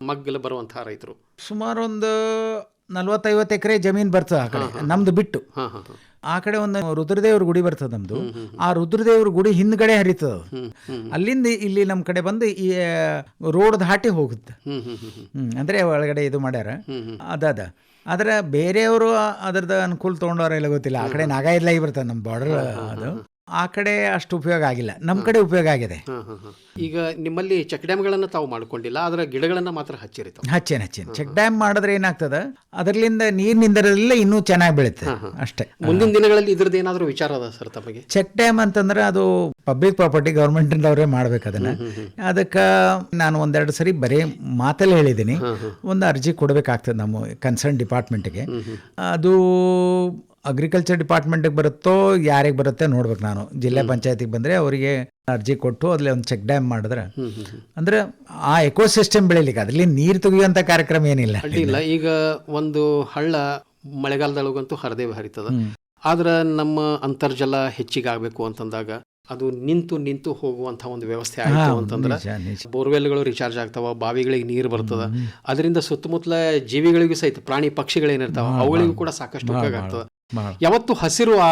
ಮಗ್ಗಲು ಬರುವಂತಹ ರೈತರು.
ಸುಮಾರು ಒಂದು ನಲ್ವತ್ತೈವತ್ತು ಎಕರೆ ಜಮೀನು ಬರ್ತದೆ ಆ ಕಡೆ. ನಮ್ದು ಬಿಟ್ಟು. ಆ ಕಡೆ ಒಂದು ರುದ್ರದೇವ್ರ ಗುಡಿ ಬರ್ತದೆ ನಮ್ದು. ಆ ರುದ್ರದೇವ್ರ ಗುಡಿ ಹಿಂದ್ಗಡೆ ಹರಿತದ ಅಲ್ಲಿಂದ ಇಲ್ಲಿ ನಮ್ಮ ಕಡೆ ಬಂದು ಈ ರೋಡ್ ದಾಟಿ ಹೋಗುತ್ತೆ. ಅಂದ್ರೆ ಒಳಗಡೆ ಇದು ಮಾಡ್ಯಾರ. ಅದಾದ ಆದ್ರೆ ಬೇರೆಯವರು ಅದರದ ಅನುಕೂಲ ತೊಗೊಂಡವ್ರ ಇಲ್ಲ ಗೊತ್ತಿಲ್ಲ. ಆ ಕಡೆ ನಾಗ ಇಲ್ಲ ಬರ್ತದೆ ನಮ್ಮ ಬಾರ್ಡರ್ ಅದು. ಆ ಕಡೆ ಅಷ್ಟು ಉಪಯೋಗ ಆಗಿಲ್ಲ. ನಮ್ಮ ಕಡೆ ಉಪಯೋಗ ಆಗಿದೆ.
ಈಗ ನಿಮ್ಮಲ್ಲಿ ಚೆಕ್ ಡ್ಯಾಮ್ಗಳನ್ನು ತಾವು ಮಾಡ್ಕೊಂಡಿಲ್ಲ ಆದ್ರೆ ಗಿಡಗಳನ್ನು ಮಾತ್ರ ಹಚ್ಚಿರಿ
ಹಚ್ಚೇನ್ ಹಚ್ಚೇನ್. ಚೆಕ್ ಡ್ಯಾಮ್ ಮಾಡಿದ್ರೆ ಏನಾಗ್ತದ? ಅದರಿಂದ ನೀರ್ ನಿಂದರಲ್ಲ ಇನ್ನೂ ಚೆನ್ನಾಗಿ ಬೆಳೀತದೆ ಅಷ್ಟೇ.
ಮುಂದಿನ ದಿನಗಳಲ್ಲಿ ಇದ್ರದ್ದು ಏನಾದರೂ ವಿಚಾರ ಅದ ಸರ್ ತಮಗೆ?
ಚೆಕ್ ಡ್ಯಾಮ್ ಅಂತಂದ್ರೆ ಅದು ಪಬ್ಲಿಕ್ ಪ್ರಾಪರ್ಟಿ ಗೌರ್ಮೆಂಟ್ ಅವರೇ ಮಾಡ್ಬೇಕು ಅದನ್ನ ಅದಕ್ಕೆ ನಾನು ಒಂದೆರಡು ಸರಿ ಬರೀ ಮಾತಲ್ಲಿ ಹೇಳಿದ್ದೀನಿ. ಒಂದು ಅರ್ಜಿ ಕೊಡಬೇಕಾಗ್ತದೆ ನಮ್ಮ ಕನ್ಸರ್ನ್ ಡಿಪಾರ್ಟ್ಮೆಂಟ್ಗೆ. ಅದು ಅಗ್ರಿಕಲ್ಚರ್ ಡಿಪಾರ್ಟ್ಮೆಂಟಿಗೆ ಬರುತ್ತೋ ಯಾರಿಗೆ ಬರುತ್ತೆ ನೋಡ್ಬೇಕು ನಾನು. ಜಿಲ್ಲಾ ಪಂಚಾಯತಿಗೆ ಬಂದರೆ ಅವರಿಗೆ ಅರ್ಜಿ ಕೊಟ್ಟು ಅದ್ರಲ್ಲಿ ಒಂದು ಚೆಕ್ ಡ್ಯಾಮ್ ಮಾಡಿದ್ರೆ. ಅಂದ್ರೆ ಆ ಎಕೋಸಿಸ್ಟಮ್ ಬೆಳಿಲಿಕ್ಕೆ ಅದ್ರಲ್ಲಿ ನೀರು ತೆಗೆಯುವಂಥ ಕಾರ್ಯಕ್ರಮ ಏನಿಲ್ಲ.
ಇಲ್ಲ. ಈಗ ಒಂದು ಹಳ್ಳ ಮಳೆಗಾಲದೊಳಗಂತೂ ಹರದೇ ಹರಿತದ. ಆದ್ರೆ ನಮ್ಮ ಅಂತರ್ಜಲ ಹೆಚ್ಚಿಗೆ ಆಗ್ಬೇಕು ಅಂತಂದಾಗ ಅದು ನಿಂತು ನಿಂತು ಹೋಗುವಂತಹ ಒಂದು ವ್ಯವಸ್ಥೆ ಆಯ್ತು ಅಂತಂದ್ರೆ ಬೋರ್ವೆಲ್ಗಳು ರಿಚಾರ್ಜ್ ಆಗ್ತಾವ ಬಾವಿಗಳಿಗೆ ನೀರು ಬರ್ತದ. ಅದರಿಂದ ಸುತ್ತಮುತ್ತಲ ಜೀವಿಗಳಿಗೂ ಸಹಿತ ಪ್ರಾಣಿ ಪಕ್ಷಿಗಳೇನಿರ್ತಾವ ಅವುಗಳಿಗೂ ಕೂಡ ಸಾಕಷ್ಟು ಉಪಯೋಗ ಆಗ್ತದ. ಯಾವತ್ತು ಹಸಿರು ಆ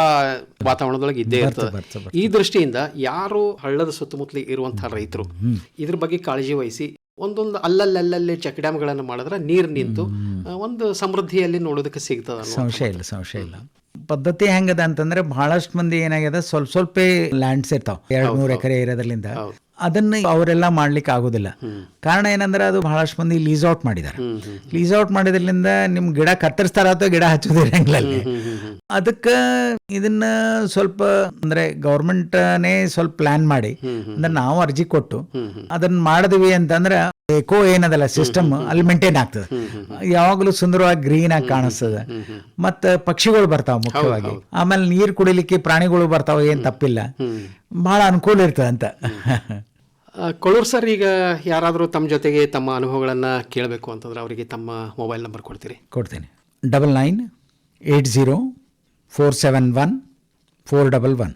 ವಾತಾವರಣದೊಳಗೆ ಇದ್ದೇ ಇರ್ತದೆ. ಈ ದೃಷ್ಟಿಯಿಂದ ಯಾರು ಹಳ್ಳದ ಸುತ್ತಮುತ್ತಲಿ ಇರುವಂತಹ ರೈತರು ಇದ್ರ ಬಗ್ಗೆ ಕಾಳಜಿ ವಹಿಸಿ ಒಂದೊಂದು ಅಲ್ಲಲ್ಲಲ್ಲಲ್ಲಿ ಚೆಕ್ ಡ್ಯಾಮ್ಗಳನ್ನು ಮಾಡಿದ್ರೆ ನೀರು ನಿಂತು ಒಂದು ಸಮೃದ್ಧಿಯಲ್ಲಿ ನೋಡೋದಕ್ಕೆ ಸಿಗ್ತದ
ಸಂಶಯ ಇಲ್ಲ ಸಂಶಯ ಇಲ್ಲ. ಪದ್ಧತಿ ಹೆಂಗದ ಅಂತಂದ್ರೆ ಬಹಳಷ್ಟು ಮಂದಿ ಏನಾಗ್ಯದ ಸ್ವಲ್ಪ ಸ್ವಲ್ಪ ಲ್ಯಾಂಡ್ಸ್ ಇರ್ತಾವ. ಎರಡ್ ಮೂರ್ ಎಕರೆ ಇರೋದ್ರಿಂದ ಅದನ್ನ ಅವರೆಲ್ಲ ಮಾಡ್ಲಿಕ್ಕೆ ಆಗೋದಿಲ್ಲ. ಕಾರಣ ಏನಂದ್ರೆ ಅದು ಬಹಳಷ್ಟು ಮಂದಿ ಲೀಸ್ ಔಟ್ ಮಾಡಿದ್ದಾರೆ ಲೀಸ್ ಔಟ್ ಮಾಡಿದ್ರಿಂದ ನಿಮ್ ಗಿಡ ಕತ್ತರಿಸ್ತಾರ ಅಥವಾ ಗಿಡ ಹಚ್ಚೋದಿರಂಗಿಲ್ಲ ಅಲ್ಲಿ? ಅದಕ್ಕೆ ಇದನ್ನ ಸ್ವಲ್ಪ ಅಂದ್ರೆ ಗೌರ್ಮೆಂಟ್ನೇ ಸ್ವಲ್ಪ ಪ್ಲಾನ್ ಮಾಡಿ ಅಂದ್ರೆ ನಾವು ಅರ್ಜಿ ಕೊಟ್ಟು ಅದನ್ನ ಮಾಡಿದ್ವಿ ಅಂತಂದ್ರೆ ಏಕೋ ಏನದಲ್ಲ ಸಿಸ್ಟಮ್ ಅಲ್ಲಿ ಮೇಂಟೈನ್ ಆಗ್ತದೆ. ಯಾವಾಗಲೂ ಸುಂದರವಾಗಿ ಗ್ರೀನ್ ಆಗಿ ಕಾಣಿಸ್ತದೆ. ಮತ್ತೆ ಪಕ್ಷಿಗಳು ಬರ್ತಾವ ಮುಖ್ಯವಾಗಿ. ಆಮೇಲೆ ನೀರು ಕುಡಿಲಿಕ್ಕೆ ಪ್ರಾಣಿಗಳು ಬರ್ತಾವ ಏನ್ ತಪ್ಪಿಲ್ಲ. ಬಹಳ ಅನುಕೂಲ ಇರ್ತದೆ ಅಂತ
ಕೊಳೂರ್ ಸರ್ ಈಗ ಯಾರಾದರೂ ತಮ್ಮ ಜೊತೆಗೆ ತಮ್ಮ ಅನುಭವಗಳನ್ನು ಕೇಳಬೇಕು ಅಂತಂದ್ರೆ ಅವರಿಗೆ ತಮ್ಮ ಮೊಬೈಲ್ ನಂಬರ್ ಕೊಡ್ತೀರಿ.
ಕೊಡ್ತೇನೆ. Double nine eight zero four seven one four double one.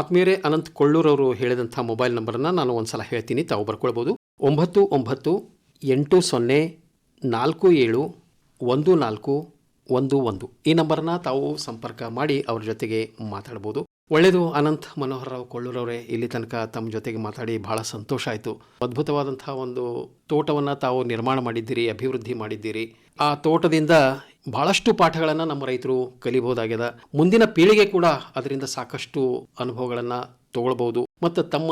ಆತ್ಮೀಯರೇ ಅನಂತ್ ಕೊಳ್ಳೂರ್ ಅವರು ಹೇಳಿದಂಥ ಮೊಬೈಲ್ ನಂಬರನ್ನು ನಾನು ಒಂದ್ಸಲ ಹೇಳ್ತೀನಿ ತಾವು ಬರ್ಕೊಳ್ಬೋದು. ಒಂಬತ್ತು ಒಂಬತ್ತು ಎಂಟು ಸೊನ್ನೆ ನಾಲ್ಕು ಏಳು ಒಂದು ನಾಲ್ಕು ಒಂದು ಒಂದು. ಈ ನಂಬರನ್ನು ತಾವು ಸಂಪರ್ಕ ಮಾಡಿ ಅವ್ರ ಜೊತೆಗೆ ಮಾತಾಡ್ಬೋದು. ಒಳ್ಳೆಯದು ಅನಂತ್ ಮನೋಹರ್ ರಾವ್ ಕೊಳ್ಳೂರವರೇ. ಇಲ್ಲಿ ತನಕ ತಮ್ಮ ಜೊತೆಗೆ ಮಾತಾಡಿ ಬಹಳ ಸಂತೋಷ ಆಯಿತು. ಅದ್ಭುತವಾದಂತಹ ಒಂದು ತೋಟವನ್ನು ತಾವು ನಿರ್ಮಾಣ ಮಾಡಿದ್ದೀರಿ, ಅಭಿವೃದ್ಧಿ ಮಾಡಿದ್ದೀರಿ. ಆ ತೋಟದಿಂದ ಬಹಳಷ್ಟು ಪಾಠಗಳನ್ನು ನಮ್ಮ ರೈತರು ಕಲಿಬಹುದಾಗಿದೆ ಮುಂದಿನ ಪೀಳಿಗೆ ಕೂಡ ಅದರಿಂದ ಸಾಕಷ್ಟು ಅನುಭವಗಳನ್ನು ತಗೊಳ್ಬಹುದು. ಮತ್ತು ತಮ್ಮ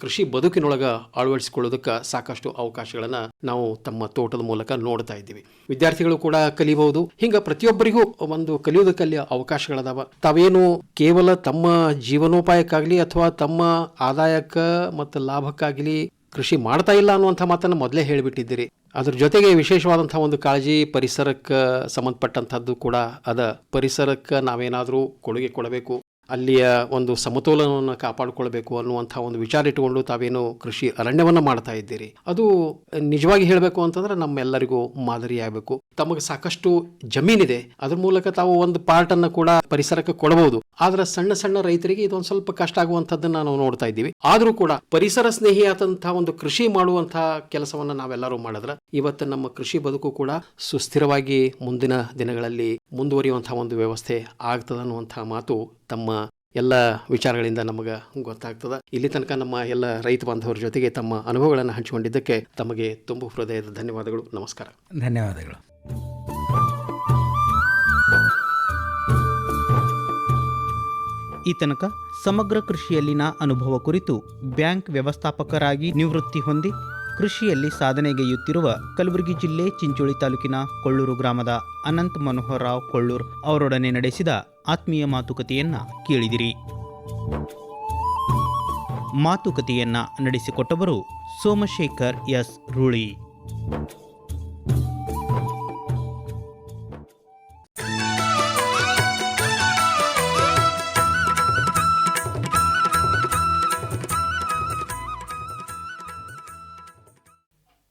ಕೃಷಿ ಬದುಕಿನೊಳಗೆ ಅಳವಡಿಸಿಕೊಳ್ಳೋದಕ್ಕೆ ಸಾಕಷ್ಟು ಅವಕಾಶಗಳನ್ನು ನಾವು ತಮ್ಮ ತೋಟದ ಮೂಲಕ ನೋಡ್ತಾ ಇದ್ದೀವಿ. ವಿದ್ಯಾರ್ಥಿಗಳು ಕೂಡ ಕಲಿಬಹುದು. ಹಿಂಗೆ ಪ್ರತಿಯೊಬ್ಬರಿಗೂ ಒಂದು ಕಲಿಯೋದಕ್ಕಲ್ಲಿ ಅವಕಾಶಗಳದಾವ. ತಾವೇನು ಕೇವಲ ತಮ್ಮ ಜೀವನೋಪಾಯಕ್ಕಾಗಲಿ ಅಥವಾ ತಮ್ಮ ಆದಾಯಕ್ಕೆ ಮತ್ತು ಲಾಭಕ್ಕಾಗಲಿ ಕೃಷಿ ಮಾಡ್ತಾ ಇಲ್ಲ ಅನ್ನುವಂಥ ಮಾತನ್ನು ಮೊದಲೇ ಹೇಳಿಬಿಟ್ಟಿದ್ದೀರಿ. ಅದ್ರ ಜೊತೆಗೆ ವಿಶೇಷವಾದಂಥ ಒಂದು ಕಾಳಜಿ ಪರಿಸರಕ್ಕೆ ಸಂಬಂಧಪಟ್ಟಂಥದ್ದು ಕೂಡ ಅದ. ಪರಿಸರಕ್ಕೆ ನಾವೇನಾದರೂ ಕೊಡುಗೆ ಕೊಡಬೇಕು. ಅಲ್ಲಿಯ ಒಂದು ಸಮತೋಲನವನ್ನು ಕಾಪಾಡಿಕೊಳ್ಬೇಕು ಅನ್ನುವಂಥ ಒಂದು ವಿಚಾರ ಇಟ್ಟುಕೊಂಡು ತಾವೇನು ಕೃಷಿ ಅರಣ್ಯವನ್ನು ಮಾಡ್ತಾ ಇದ್ದೀರಿ. ಅದು ನಿಜವಾಗಿ ಹೇಳಬೇಕು ಅಂತಂದ್ರೆ ನಮ್ಮೆಲ್ಲರಿಗೂ ಮಾದರಿಯಾಗಬೇಕು ತಮಗೆ ಸಾಕಷ್ಟು ಜಮೀನಿದೆ. ಅದ್ರ ಮೂಲಕ ತಾವು ಒಂದು ಪಾರ್ಟನ್ನು ಕೂಡ ಪರಿಸರಕ್ಕೆ ಕೊಡಬಹುದು. ಆದ್ರೆ ಸಣ್ಣ ಸಣ್ಣ ರೈತರಿಗೆ ಇದೊಂದು ಸ್ವಲ್ಪ ಕಷ್ಟ ಆಗುವಂಥದ್ದನ್ನ ನಾವು ನೋಡ್ತಾ ಇದ್ದೀವಿ. ಆದರೂ ಕೂಡ ಪರಿಸರ ಸ್ನೇಹಿಯಾದಂತಹ ಒಂದು ಕೃಷಿ ಮಾಡುವಂತಹ ಕೆಲಸವನ್ನು ನಾವೆಲ್ಲರೂ ಮಾಡಿದ್ರೆ ಇವತ್ತು ನಮ್ಮ ಕೃಷಿ ಬದುಕು ಕೂಡ ಸುಸ್ಥಿರವಾಗಿ ಮುಂದಿನ ದಿನಗಳಲ್ಲಿ ಮುಂದುವರಿಯುವಂತಹ ಒಂದು ವ್ಯವಸ್ಥೆ ಆಗ್ತದೆ ಅನ್ನುವಂತಹ ಮಾತು ತಮ್ಮ ಎಲ್ಲ ವಿಚಾರಗಳಿಂದ ನಮಗೆ ಗೊತ್ತಾಗ್ತದ. ಇಲ್ಲಿ ತನಕ ನಮ್ಮ ಎಲ್ಲ ರೈತ ಬಾಂಧವರ ಜೊತೆಗೆ ತಮ್ಮ ಅನುಭವಗಳನ್ನು ಹಂಚಿಕೊಂಡಿದ್ದಕ್ಕೆ ತಮಗೆ ತುಂಬು ಹೃದಯದ ಧನ್ಯವಾದಗಳು. ನಮಸ್ಕಾರ.
ಧನ್ಯವಾದಗಳು.
ಈ ತನಕ ಸಮಗ್ರ ಕೃಷಿಯಲ್ಲಿನ ಅನುಭವ ಕುರಿತು ಬ್ಯಾಂಕ್ ವ್ಯವಸ್ಥಾಪಕರಾಗಿ ನಿವೃತ್ತಿ ಹೊಂದಿ ಕೃಷಿಯಲ್ಲಿ ಸಾಧನೆಗೈಯುತ್ತಿರುವ ಕಲಬುರಗಿ ಜಿಲ್ಲೆ ಚಿಂಚೋಳಿ ತಾಲೂಕಿನ ಕೊಳ್ಳೂರು ಗ್ರಾಮದ ಅನಂತ್ ಮನೋಹರ್ ರಾವ್ ಕೊಳ್ಳೂರ್ ಅವರೊಡನೆ ನಡೆಸಿದ ಆತ್ಮೀಯ ಮಾತುಕತೆಯನ್ನ ಕೇಳಿದಿರಿ. ಮಾತುಕತೆಯನ್ನ ನಡೆಸಿಕೊಟ್ಟವರು ಸೋಮಶೇಖರ್ ಎಸ್ ರೂಳಿ.